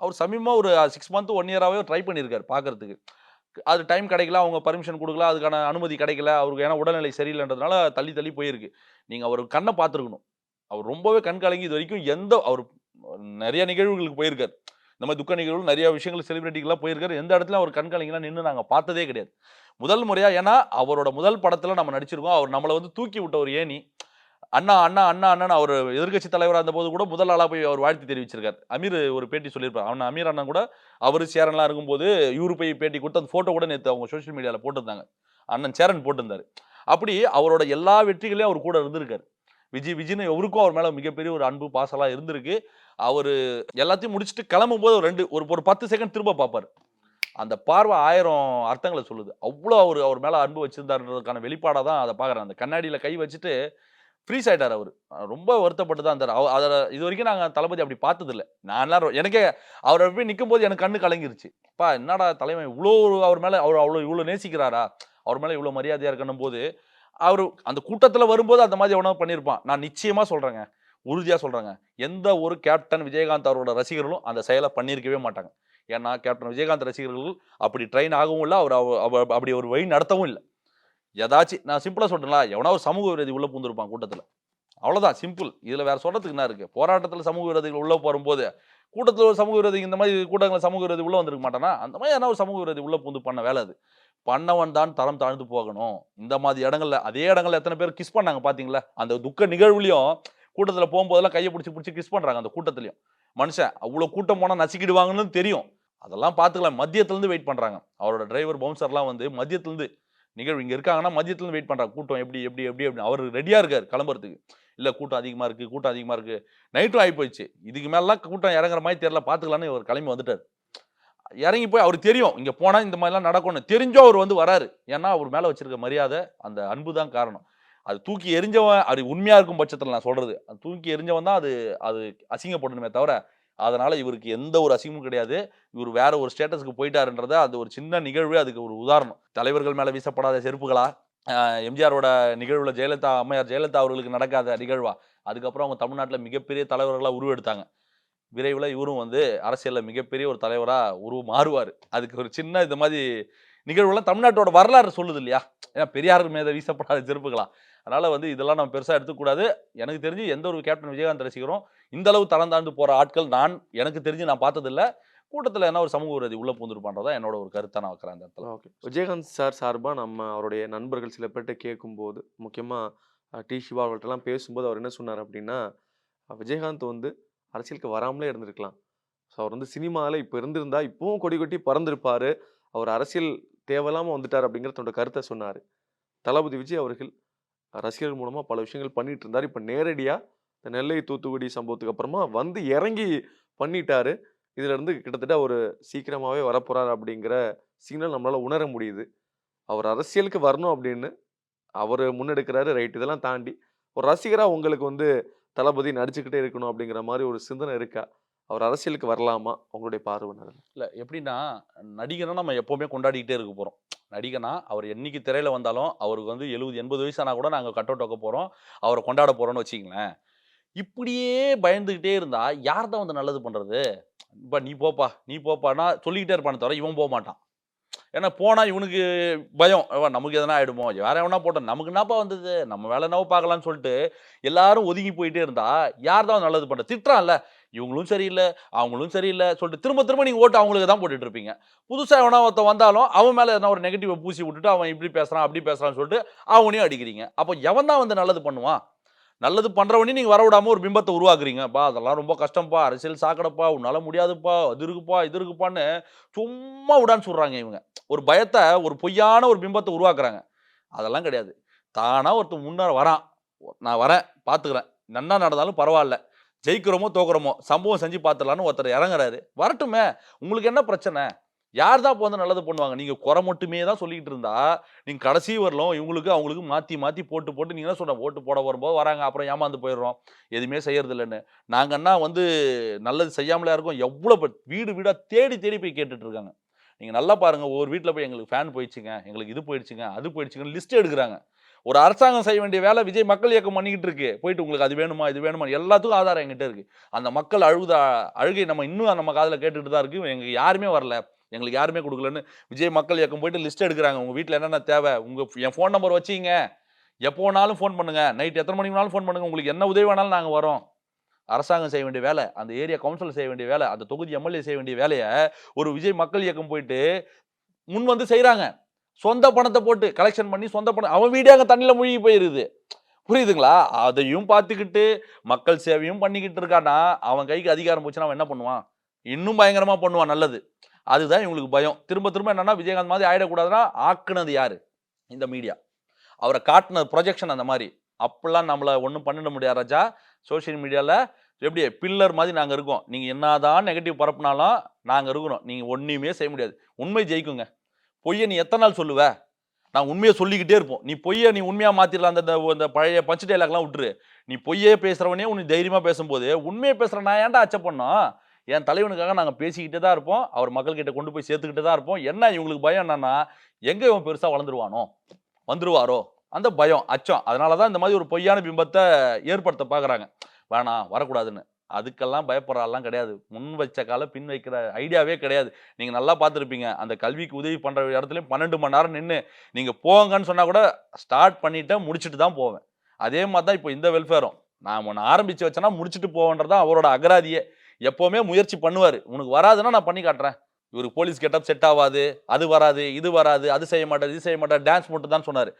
அவர் சமீபமாக ஒரு சிக்ஸ் மந்த் ஒன் இயராகவே ட்ரை பண்ணியிருக்காரு பார்க்கறதுக்கு அது டைம் கிடைக்கல அவங்க பர்மிஷன் கொடுக்கல அதுக்கான அனுமதி கிடைக்கல அவருக்கு ஏன்னா உடல்நிலை சரியில்லைன்றதுனால தள்ளி தள்ளி போயிருக்கு. நீங்கள் அவர் கண்ணை பார்த்துருக்கணும். அவர் ரொம்பவே கண் கலங்கி இது வரைக்கும் எந்த அவர் நிறைய நிகழ்வுகளுக்கு போயிருக்கார். இந்த மாதிரி துக்க நிகழ்வுகள் நிறைய விஷயங்கள் செலிபிரிட்டிகள்லாம் போயிருக்காரு. எந்த இடத்துல அவர் கண் நின்று நாங்கள் பார்த்ததே கிடையாது. முதல் முறையாக ஏன்னா அவரோட முதல் படத்தில் நம்ம நடிச்சிருக்கோம். அவர் நம்மளை வந்து தூக்கி விட்ட ஒரு ஏணி. அண்ணா அண்ணா அண்ணா அண்ணன் அவர் எதிர்க்கட்சி தலைவராக இருந்தபோது கூட முதல் ஆளாக போய் அவர் வாழ்த்து தெரிவிச்சிருக்காரு. அமீர் ஒரு பேட்டி சொல்லியிருப்பார். அவன் அமீர் அண்ணன் கூட அவர் சேரன்லாம் இருக்கும்போது இவரு போய் பேட்டி கொடுத்து அந்த ஃபோட்டோ கூட நேற்று அவங்க சோஷியல் மீடியாவில் போட்டிருந்தாங்க. அண்ணன் சேரன் போட்டிருந்தாரு. அப்படி அவரோட எல்லா வெற்றிகளையும் அவர் கூட இருந்திருக்காரு. விஜய் விஜய்னு எவருக்கும் அவர் மேலே மிகப்பெரிய ஒரு அன்பு பாசலாக இருந்திருக்கு. அவர் எல்லாத்தையும் முடிச்சுட்டு கிளம்பும் போது ஒரு ரெண்டு ஒரு ஒரு பத்து செகண்ட் திரும்ப பார்ப்பார் அந்த பார்வை ஆயிரம் அர்த்தங்களை சொல்லுது. அவ்வளோ அவர் அவர் மேலே அன்பு வச்சுருந்தாருன்றதுக்கான வெளிப்பாடாக தான் அதை பார்க்குறேன் அந்த கண்ணாடியில் கை வச்சுட்டு ஃப்ரீஸ் ஆயிட்டார் அவர். ரொம்ப வருத்தப்பட்டு தான் இருந்தார். அவ- அதில் இது வரைக்கும் நாங்கள் தளபதி அப்படி பார்த்ததில்ல. நான்லாம் எனக்கே அவர் போய் நிற்கும் போது எனக்கு கண்ணு கலங்கிருச்சு. பா என்னடா தலைமை இவ்வளோ அவர் மேலே அவர் அவ்வளோ இவ்வளோ நேசிக்கிறாரா? அவர் மேலே இவ்வளோ மரியாதையாக இருக்கணும் போது அவர் அந்த கூட்டத்தில் வரும்போது அந்த மாதிரி எவனோ பண்ணியிருப்பான் நான் நிச்சயமாக சொல்கிறேங்க உறுதியாக சொல்கிறேங்க எந்த ஒரு கேப்டன் விஜயகாந்த் அவரோட ரசிகர்களும் அந்த செயலை பண்ணியிருக்கவே மாட்டாங்க. ஏன்னா கேப்டன் விஜயகாந்த் ரசிகர்கள் அப்படி ட்ரெயின் ஆகவும் இல்லை அவர் அவ- அவ- அப்படி ஒரு வழி நடத்தவும் இல்லை. ஏதாச்சும் நான் சிம்பிளாக சொல்றேன்ல எவனா ஒரு சமூக விரோதி உள்ளே பூந்துருப்பான் கூட்டத்தில். அவ்வளோதான் சிம்பிள் இதில் வேறு சொல்கிறதுக்கு என்ன இருக்குது போராட்டத்தில் சமூக விரோதிகள் உள்ளே போகும்போது கூட்டத்தில் ஒரு சமூக விரோதி இந்த மாதிரி கூட்டங்களில் சமூக விரோதி உள்ளே வந்திருக்க மாட்டானா? அந்த மாதிரி என்ன ஒரு சமூக விரோதி உள்ளே பூந்து பண்ண வேலை அது. பண்ணவன் தான் தரம் தாழ்ந்து போகணும். இந்த மாதிரி இடங்கள்ல அதே இடங்கள்ல எத்தனை பேர் கிஸ் பண்ணாங்க பார்த்தீங்களா அந்த துக்க நிகழ்வுலையும் கூட்டத்தில் போகும்போதெல்லாம் கையை பிடிச்சி பிடிச்சி கிஸ் பண்ணுறாங்க அந்த கூட்டத்துலையும். மனுஷன் அவ்வளோ கூட்டம் போனால் நசுக்கிடுவாங்கன்னு தெரியும். அதெல்லாம் பார்த்துக்கலாம் மதியத்துலேருந்து வெயிட் பண்ணுறாங்க அவரோட டிரைவர் பவுன்சர்லாம் வந்து மதியத்துலேருந்து நிகழ்வு இங்கே இருக்காங்கன்னா மதியத்துலேருந்து வெயிட் பண்ணுறாங்க கூட்டம் எப்படி எப்படி எப்படி எப்படி. அவர் ரெடியாக இருக்கார் கிளம்புறதுக்கு. இல்லை கூட்டம் அதிகமாக இருக்குது கூட்டம் அதிகமாக இருக்குது நைட்டும் ஆகி போயிடுச்சு இதுக்கு மேலாம் கூட்டம் இறங்குற மாதிரி தெரியல பார்த்துக்கலான்னு இவர் கிளம்பி வந்துட்டார். இறங்கி போய் அவர் தெரியும் இங்கே போனால் இந்த மாதிரிலாம் நடக்கும்னு. தெரிஞ்சோ அவர் வந்து வராரு. ஏன்னா அவர் மேலே வச்சிருக்க மரியாதை அந்த அன்பு தான் காரணம். அது தூக்கி எரிஞ்சவன் அது உண்மையாக இருக்கும் பட்சத்தில் நான் சொல்கிறது அது தூக்கி எரிஞ்சவன் தான் அது அது அசிங்கப்படணுமே தவிர அதனால் இவருக்கு எந்த ஒரு அசிங்கமும் கிடையாது. இவர் வேற ஒரு ஸ்டேட்டஸ்க்கு போயிட்டாருன்றத அது ஒரு சின்ன நிகழ்வு அதுக்கு ஒரு உதாரணம். தலைவர்கள் மேலே வீசப்படாத செருப்புகளா? எம்ஜிஆரோட நிகழ்வில் ஜெயலலிதா அம்மையார் ஜெயலலிதா அவர்களுக்கு நடக்காத நிகழ்வா? அதுக்கப்புறம் அவங்க தமிழ்நாட்டில் மிகப்பெரிய தலைவர்களாக உருவெடுத்தாங்க. விரைவில் இவரும் வந்து அரசியலில் மிகப்பெரிய ஒரு தலைவராக உருவ மாறுவார். அதுக்கு ஒரு சின்ன இந்த மாதிரி நிகழ்வுலாம் தமிழ்நாட்டோட வரலாறு சொல்லுது இல்லையா? ஏன்னா பெரியார் மீத வீசப்படாத செருப்புகளா. அதனால் வந்து இதெல்லாம் நம்ம பெருசாக எடுத்துக்கூடாது எனக்கு தெரிஞ்சு எந்த ஒரு கேப்டன் விஜயகாந்த் ரசிகரும் இந்த அளவு தரம் தாழ்ந்து போகிற ஆட்கள் நான் எனக்கு தெரிஞ்சு நான் பார்த்ததில்ல. கூட்டத்தில் என்ன ஒரு சமூக விரோதி உள்ளே பூந்துருப்பான்றதா என்னோட ஒரு கருத்தை நான் வைக்கிறேன் அந்த இடத்துல. ஓகே. விஜயகாந்த் சார் சார்பாக நம்ம அவருடைய நண்பர்கள் சில பேர்கிட்ட கேட்கும்போது முக்கியமாக டி. சிவா அவர்கள்ட்டலாம் பேசும்போது அவர் என்ன சொன்னார் அப்படின்னா விஜயகாந்த் வந்து அரசியலுக்கு வராமலே இருந்திருக்கலாம். ஸோ அவர் வந்து சினிமாவில் இப்போ இருந்திருந்தா இப்போவும் கொடி கொட்டி பறந்திருப்பாரு. அவர் அரசியல் தேவையில்லாமல் வந்துட்டார் அப்படிங்கிற தன்னோட கருத்தை சொன்னார். தளபதி விஜய் அவர்கள் ரசிகர்கள் மூலமாக பல விஷயங்கள் பண்ணிட்டு இருந்தார். இப்போ நேரடியாக இந்த நெல்லை தூத்துக்குடி சம்பவத்துக்கு அப்புறமா வந்து இறங்கி பண்ணிட்டாரு. இதுல இருந்து கிட்டத்தட்ட ஒரு சீக்கிரமாவே வரப்போறாரு அப்படிங்கிற சிக்னல் நம்மளால உணர முடியுது. அவர் அரசியலுக்கு வரணும் அப்படின்னு அவர் முன்னெடுக்கிறாரு ரைட் இதெல்லாம் தாண்டி. ஒரு ரசிகரா உங்களுக்கு வந்து தளபதி நடிச்சுக்கிட்டே இருக்கணும் அப்படிங்கிற மாதிரி ஒரு சிந்தனை இருக்கா? அவர் அரசியலுக்கு வரலாமா? உங்களுடைய பார்வை இல்லை எப்படின்னா நடிகனா நம்ம எப்போவுமே கொண்டாடிக்கிட்டே இருக்க போகிறோம் நடிகனா அவர் என்னைக்கு திரையில் வந்தாலும் அவருக்கு வந்து எழுபது எண்பது வயசானா கூட நாங்கள் கட் அவுட் வைக்க போகிறோம் அவரை கொண்டாட போகிறோன்னு வச்சிங்களேன் இப்படியே பயந்துக்கிட்டே இருந்தால் யார் தான் வந்து நல்லது பண்ணுறது இப்போ நீ போப்பா நீ போப்பான்னா சொல்லிக்கிட்டே இருப்பானே தவிர இவன் போக மாட்டான் ஏன்னா போனால் இவனுக்கு பயம். நமக்கு எதனா ஆகிடுமோ வேற எவனா போட்டோம் நமக்கு என்னப்பா வந்தது? நம்ம வேலை என்னவோ பார்க்கலாம்னு சொல்லிட்டு எல்லாரும் ஒதுங்கி போயிட்டே இருந்தா யார் தான் நல்லது பண்ணுறது திட்டுறான்ல. இவங்களும் சரியில்லை அவங்களும் சரியில்லை சொல்லிட்டு திரும்ப திரும்ப நீங்கள் ஓட்டு அவங்களுக்கு தான் போட்டுட்டு இருப்பீங்க. புதுசாக எவனா ஒருத்தன் வந்தாலும் அவன் மேலே எதனா ஒரு நெகட்டிவை பூசி விட்டுட்டு அவன் இப்படி பேசுகிறான் அப்படி பேசுகிறான்னு சொல்லிட்டு அவனையும் அடிக்கிறீங்க. அப்போ எவன் தான் வந்து நல்லது பண்ணுவான்? நல்லது பண்ணுறவனே நீங்கள் வரவிடாமல் ஒரு பிம்பத்தை உருவாக்குறீங்கப்பா அதெல்லாம் ரொம்ப கஷ்டம்ப்பா. அரசியல் சாக்கடைப்பா. உன்னால் முடியாதுப்பா. அது இருக்குப்பா இது இருக்குப்பான்னு சும்மா விடான்னு சொல்கிறாங்க இவங்க. ஒரு பயத்தை ஒரு பொய்யான ஒரு பிம்பத்தை உருவாக்குறாங்க. அதெல்லாம் கிடையாது. தானாக ஒருத்தர் முன்னாடி வரான். நான் வரேன் பார்த்துக்கிறேன் நன்னா நடந்தாலும் பரவாயில்ல. ஜெயிக்கிறோமோ தோக்குறோமோ சம்பவம் செஞ்சு பார்த்துடலான்னு ஒருத்தர் இறங்குறாரு. வரட்டுமே. உங்களுக்கு என்ன பிரச்சனை? யார் தான் இப்போ வந்து நல்லது பண்ணுவாங்க? நீங்கள் குறை மட்டுமே தான் சொல்லிக்கிட்டு இருந்தா நீங்கள் கடைசி வரலும் இவங்களுக்கு அவங்களுக்கு மாற்றி மாற்றி போட்டு போட்டு நீங்கள் என்ன சொல்ற? ஓட்டு போட வரும்போது வராங்க அப்புறம் ஏமாந்து போயிடுறோம். எதுவுமே செய்யறதில்லைன்னு. நாங்கள் என்ன வந்து நல்லது செய்யாமலே இருக்கோம்? எவ்வளோ வீடு வீடாக தேடி தேடி போய் கேட்டுட்டு இருக்காங்க. நீங்கள் நல்லா பாருங்கள் ஒவ்வொரு வீட்டில் போய் எங்களுக்கு ஃபேன் போயிடுச்சுங்க எங்களுக்கு இது போயிடுச்சுங்க அது போயிடுச்சுங்கன்னு லிஸ்ட் எடுக்கிறாங்க. ஒரு அரசாங்கம் செய்ய வேண்டிய வேலை விஜய் மக்கள் இயக்கம் பண்ணிக்கிட்டு இருக்கு. போயிட்டு உங்களுக்கு அது வேணுமா இது வேணுமா? எல்லாத்துக்கும் ஆதாரம் எங்கிட்ட இருக்கு. அந்த மக்கள் அழுகுதா அழுகை நம்ம இன்னும் நம்ம காதில் கேட்டுட்டு தான் இருக்கு. எங்களுக்கு யாருமே வரல. எங்களுக்கு யாருமே கொடுக்கலன்னு விஜய் மக்கள் இயக்கம் போயிட்டு லிஸ்ட் எடுக்கிறாங்க. உங்கள் வீட்டில் என்னென்ன தேவை? உங்கள் என் ஃபோன் நம்பர் வச்சிங்க எப்போ வேணாலும் ஃபோன் பண்ணுங்கள் நைட் எத்தனை மணிக்கு வேணாலும் ஃபோன் பண்ணுங்க. உங்களுக்கு என்ன உதவி வேணாலும் நாங்கள் வரோம் அரசாங்கம் செய்ய வேண்டிய வேலை அந்த ஏரியா கவுன்சில் செய்ய வேண்டிய வேலை அந்த தொகுதி எம்எல்ஏ செய்ய வேண்டிய வேலையை ஒரு விஜய் மக்கள் இயக்கம் போயிட்டு முன் வந்து செய்கிறாங்க சொந்த பணத்தை போட்டு கலெக்ஷன் பண்ணி சொந்த பணம் அவன் வீடே அங்கே தண்ணியில் மூழ்கி போயிருது. புரியுதுங்களா? அதையும் பார்த்துக்கிட்டு மக்கள் சேவையும் பண்ணிக்கிட்டு இருக்கானா அவன் கைக்கு அதிகாரம் போச்சுன்னா அவன் என்ன பண்ணுவான்? இன்னும் பயங்கரமாக பண்ணுவான் நல்லது. அதுதான் இவங்களுக்கு பயம். திரும்ப திரும்ப என்னன்னா விஜயகாந்த் மாதிரி ஆயிடக்கூடாதுன்னா ஆக்குனது யாரு? இந்த மீடியா அவரை காட்டின ப்ரொஜெக்ஷன் அந்த மாதிரி. அப்பெல்லாம் நம்மளை ஒன்றும் பண்ணிட முடியாது ராஜா. சோஷியல் மீடியாவில் எப்படி? பில்லர் மாதிரி நாங்கள் இருக்கோம். நீங்கள் என்னதான் நெகட்டிவ் பரப்புனாலும் நாங்கள் இருக்கிறோம் நீங்கள் ஒன்றையுமே செய்ய முடியாது. உண்மை ஜெயிக்குங்க. பொய்யை நீ எத்தனை நாள் சொல்லுவ? நான் உண்மையை சொல்லிக்கிட்டே இருப்போம். நீ பொய்யை நீ உண்மையாக மாற்றிடலாம் அந்த இந்த- பழைய பஞ்சு டைலாக்லாம் விட்டுரு. நீ பொய்யே பேசுகிறவனே உன்னை தைரியமாக பேசும்போது உண்மையை பேசுகிற நான் ஏன்டா அச்சப் பண்ணோம் என் தலைவனுக்காக நாங்கள் பேசிக்கிட்டே தான் இருப்போம். அவர் மக்கள்கிட்ட கொண்டு போய் சேர்த்துக்கிட்டே தான் இருப்போம். என்ன இவங்களுக்கு பயம் என்னன்னா எங்கே இவன் பெருசாக வளர்ந்துருவானோ? வந்துருவாரோ? அந்த பயம் அச்சம். அதனால தான் இந்த மாதிரி ஒரு பொய்யான பிம்பத்தை ஏற்படுத்த பார்க்குறாங்க. வேணாம் வரக்கூடாதுன்னு. அதுக்கெல்லாம் பயப்படுறாலாம் கிடையாது. முன் வச்ச கால பின் வைக்கிற ஐடியாவே கிடையாது. நீங்கள் நல்லா பார்த்துருப்பீங்க. அந்த கல்விக்கு உதவி பண்ணுற இடத்துலையும் பன்னெண்டு மணி நேரம் நின்று நீங்கள் போங்கன்னு சொன்னால் கூட ஸ்டார்ட் பண்ணிவிட்டேன் முடிச்சுட்டு தான் போவேன். அதே மாதிரி தான் இப்போ இந்த வெல்ஃபேரும். நான் ஒன்று ஆரம்பித்து வச்சேன்னா முடிச்சுட்டு போவேன்றதான் அவரோட அகராதியே. எப்போவுமே முயற்சி பண்ணுவார். உனக்கு வராதுன்னா நான் பண்ணி காட்டுறேன். இவருக்கு போலீஸ் கெட்டப் செட் ஆகாது அது வராது இது வராது அது செய்ய மாட்டார் இது செய்ய மாட்டார் டான்ஸ் மட்டும் தான் சொன்னார்.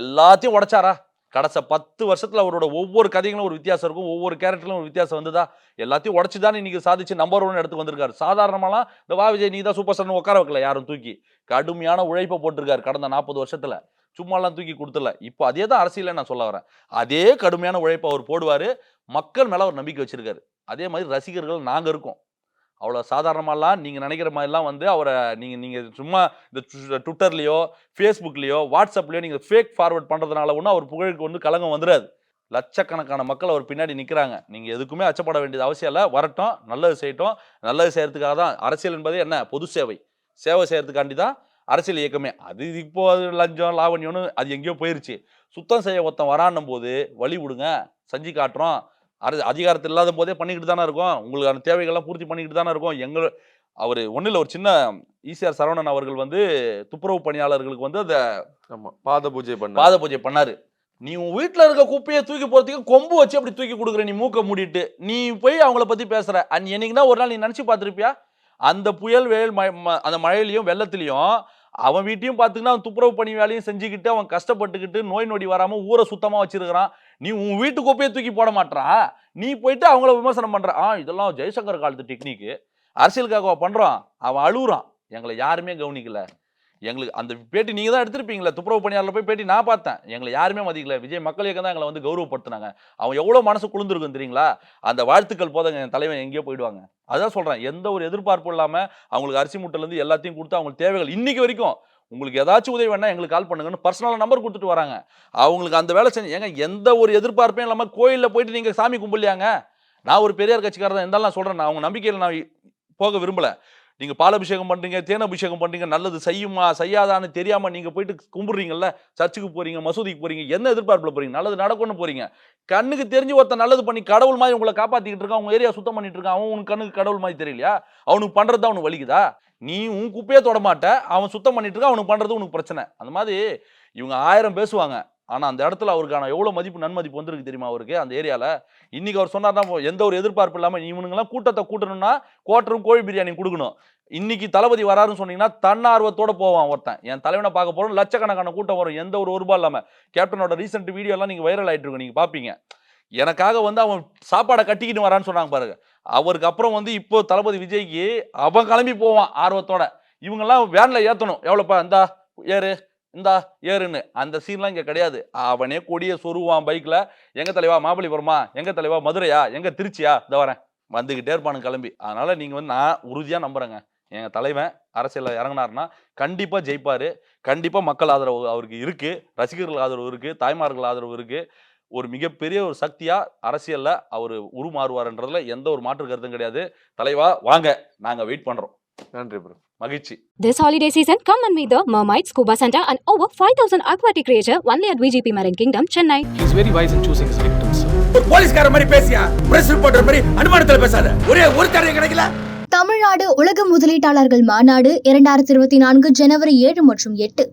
எல்லாத்தையும் உடைச்சாரா? கடைசி பத்து வருஷத்தில் அவரோட ஒவ்வொரு கதைகளும் ஒரு வித்தியாசம் இருக்கும். ஒவ்வொரு கேரக்டர்லும் ஒரு வித்தியாசம் வந்ததா? எல்லாத்தையும் உடச்சு தான் இன்னைக்கு சாதிச்சு நம்பர் ஒன் இடத்துக்கு வந்திருக்காரு. சாதாரணமாலாம் இந்த வா விஜய் நீ தான் சூப்பர் ஸ்டார்னு உட்கார வைக்கல யாரும் தூக்கி. கடுமையான உழைப்பை போட்டிருக்காரு கடந்த நாற்பது வருஷத்தில். சும்மாலாம் தூக்கி கொடுத்துல இப்போ அதே தான் அரசியல நான் சொல்ல வரேன். அதே கடுமையான உழைப்பை அவர் போடுவார். மக்கள் மேலே அவர் நம்பிக்கை வச்சிருக்காரு. அதே மாதிரி ரசிகர்கள் நாங்கள் இருக்கோம். அவ்வளோ சாதாரணமாலாம் நீங்கள் நினைக்கிற மாதிரிலாம் வந்து அவரை நீங்கள் நீங்கள் சும்மா இந்த ட்விட்டர்லேயோ ஃபேஸ்புக்லேயோ வாட்ஸ்அப்லேயோ நீங்கள் ஃபேக் ஃபார்வர்ட் பண்ணுறதுனால ஒன்றும் அவர் புகழுக்கு வந்து கலங்கம் வந்துடாது லட்சக்கணக்கான மக்கள் அவர் பின்னாடி நிற்கிறாங்க நீங்கள் எதுக்குமே அச்சப்பட வேண்டியது அவசியம் இல்லை. வரட்டும் நல்லது செய்யட்டும். நல்லது செய்கிறதுக்காக தான் அரசியல் என்பது என்ன? பொது சேவை. சேவை செய்கிறதுக்காண்டி தான் அரசியல் இயக்கமே. அது இப்போ அது லஞ்சம் லாவண்யம்னு அது எங்கேயோ போயிருச்சு. சுத்தம் செய்ய ஒருத்தன் வரான்னும் போது வழி விடுங்க. செஞ்சு காட்டுறோம். அர அதிகாரத்தில் இல்லாத போதே பண்ணிக்கிட்டு தானே இருக்கோம். உங்களுக்கான தேவைகள்லாம் பூர்த்தி பண்ணிக்கிட்டு தானே இருக்கோம். எங்கள் அவர் ஒன்றும் இல்லை ஒரு சின்ன ஈசிஆர் சரவணன் அவர்கள் வந்து துப்புரவு பணியாளர்களுக்கு வந்து அந்த ஆமா பாத பூஜை பண்ண பாத பூஜை பண்ணாரு. நீ உன் வீட்டில் இருக்க குப்பையை தூக்கி போறதுக்கு கொம்பு வச்சு அப்படி தூக்கி கொடுக்குற? நீ மூக்க மூடிட்டு. நீ போய் அவங்கள பத்தி பேசுற. அண்ட் என்னைக்குன்னா ஒரு நாள் நீ நினைச்சு பார்த்திருப்பியா? அந்த புயல் வெயில் அந்த மழையிலையும் வெள்ளத்திலையும் அவன் வீட்டையும் பார்த்துக்கிட்டு அவன் துப்புரவு பணி வேலையும் செஞ்சுக்கிட்டு அவன் கஷ்டப்பட்டுக்கிட்டு நோய் நொடி வராம ஊரை சுத்தமா வச்சிருக்கிறான். நீ உன் வீட்டு குப்பையை தூக்கி போட மாட்டா நீ போயிட்டு அவங்கள விமர்சனம் பண்ற. ஆ இதெல்லாம் ஜெய்சங்கர் காலத்து டெக்னிக்கு அரசியலுக்காக பண்றான்? அவன் அழுகுறான் எங்களை யாருமே கவனிக்கல. எங்களுக்கு அந்த பேட்டி நீங்கள் தான் எடுத்திருப்பீங்களே துப்புரவு பணியாளர் போய் பேட்டி நான் பார்த்தேன். எங்களை யாருமே மதிக்கல. விஜய் மக்கள் இயக்கம் தான் எங்களை வந்து கௌரவப்படுத்தினாங்க. அவன் எவ்வளோ மனசு குளிர்ந்துருக்கும் தெரியுங்களா? அந்த வாழ்த்துக்கள் போதங்க என் தலைவன் எங்கேயோ போயிடுவாங்க. அதான் சொல்கிறேன் எந்த ஒரு எதிர்பார்ப்பும் இல்லாமல் அவங்களுக்கு அரிசி முட்டையிலேருந்து எல்லாத்தையும் கொடுத்து அவங்களுக்கு தேவைகள் இன்னைக்கு வரைக்கும் உங்களுக்கு ஏதாச்சும் உதவி வேணா எங்களுக்கு கால் பண்ணுங்கன்னு பர்சனலாக நம்பர் கொடுத்துட்டு வராங்க. அவங்களுக்கு அந்த வேலை செஞ்சு ஏங்க எந்த ஒரு எதிர்பார்ப்பையும் இல்லாமல் கோயிலில் போயிட்டு நீங்கள் சாமி கும்பிடலையாங்க? நான் ஒரு பெரியார் கட்சிக்காரர் தான் இருந்தாலும் நான் சொல்கிறேன் நான் அவங்க நம்பிக்கையில் நான் போக விரும்பலை. நீங்கள் பாலபிஷேகம் பண்ணுறீங்க தேனாபிஷேகம் பண்ணுறீங்க நல்லது செய்யுமா செய்யாதான்னு தெரியாமல் நீங்கள் போயிட்டு கும்பிட்றீங்கள சர்ச்சுக்கு போகிறீங்க மசூதிக்கு போகிறீங்க என்ன எதிர்பார்ப்பில் போகிறீங்க நல்லது நடக்கும்னு போகிறீங்க கண்ணுக்கு தெரிஞ்சு ஒருத்தன் நல்லது பண்ணி கடவுள் மாதிரி உங்களை காப்பாற்றிக்கிட்டு இருக்கான் அவங்க ஏரியா சுத்தம் பண்ணிட்டு இருக்கான் அவன் உனக்கு கண்ணுக்கு கடவுள் மாதிரி தெரியலையா? அவனுக்கு பண்றது அவனுக்கு வலிக்குதா? நீ உன் குப்பையே தொடமாட்ட அவன் சுத்தம் பண்ணிட்டு இருக்கான் அவனுக்கு பண்ணுறது உனக்கு பிரச்சனை. அந்த மாதிரி இவங்க ஆயிரம் பேசுவாங்க. ஆனால் அந்த இடத்துல அவருக்கான எவ்வளோ மதிப்பு நன்மதிப்பு வந்திருக்கு தெரியுமா அவருக்கு? அந்த ஏரியாவில் இன்னைக்கு அவர் சொன்னார்னா எந்த ஒரு எதிர்பார்ப்பு இல்லாமல் இவனுங்கெல்லாம் கூட்டத்தை கூட்டணும்னா கோட்டரும் கோழி பிரியாணி கொடுக்கணும். இன்னைக்கு தளபதி வராருன்னு சொன்னீங்கன்னா தன்னார்வத்தோட போவான் ஒருத்தன். என் தலைவனை பார்க்க போகிறோம் லட்சக்கணக்கான கூட்டம் வரும். எந்த ஒரு ரூபாய் இல்லாமல் கேப்டனோட ரீசெண்ட் வீடியோலாம் நீங்கள் வைரல் ஆயிட்டு இருக்கும் பார்ப்பீங்க எனக்காக வந்து அவன் சாப்பாடை கட்டிக்கிட்டு வரான்னு சொன்னாங்க பாருங்க. அவருக்கு அப்புறம் வந்து இப்போ தளபதி விஜய்க்கு அவன் கிளம்பி போவான் ஆர்வத்தோட. இவங்கெல்லாம் வேனில் ஏற்றணும் எவ்வளோப்பா இந்தா ஏறு. இந்தா ஏறுன்னு. அந்த சீன்லாம் இங்கே கிடையாது. அவனே கொடிய சொருவான் பைக்கில் எங்கள் தலைவா மாபலிபுரமா எங்கள் தலைவா மதுரையா? எங்கே திருச்சியா? இந்த வரேன். வந்துக்கிட்டே இருப்பானு கிளம்பி. அதனால் நீங்கள் வந்து நான் உறுதியாக நம்புகிறேங்க எங்கள் தலைவன் அரசியலில் இறங்குனாருன்னா கண்டிப்பாக ஜெயிப்பார். கண்டிப்பாக மக்கள் ஆதரவு அவருக்கு இருக்குது ரசிகர்கள் ஆதரவு இருக்குது தாய்மார்கள் ஆதரவு இருக்குது ஒரு மிகப்பெரிய ஒரு சக்தியாக அரசியலில் அவர் உருமாறுவார்ன்றதுல எந்த ஒரு மாற்று கருத்தும் கிடையாது. தலைவா வாங்க. நாங்கள் வெயிட் பண்ணுறோம் நன்றி ப்ரோ மகிழ்ச்சி This holiday season, come and meet the Mermaid Scuba Center and over 5000 aquatic creature only at VGP Marine Kingdom, Chennai. He's very wise in choosing his victims. ஒரு போலீஸ்கார மாதிரி பேசியா பிரஸ் ரிப்போர்ட்டர் மாதிரி அனுமானத்துல பேசாத ஒரே ஒரு தடவை கிடைக்கல தமிழ்நாடு உலக முதலீட்டாளர்கள் மாநாடு இரண்டாயிரத்தி இருபத்தி நான்கு ஜனவரி ஏழு மற்றும் எட்டு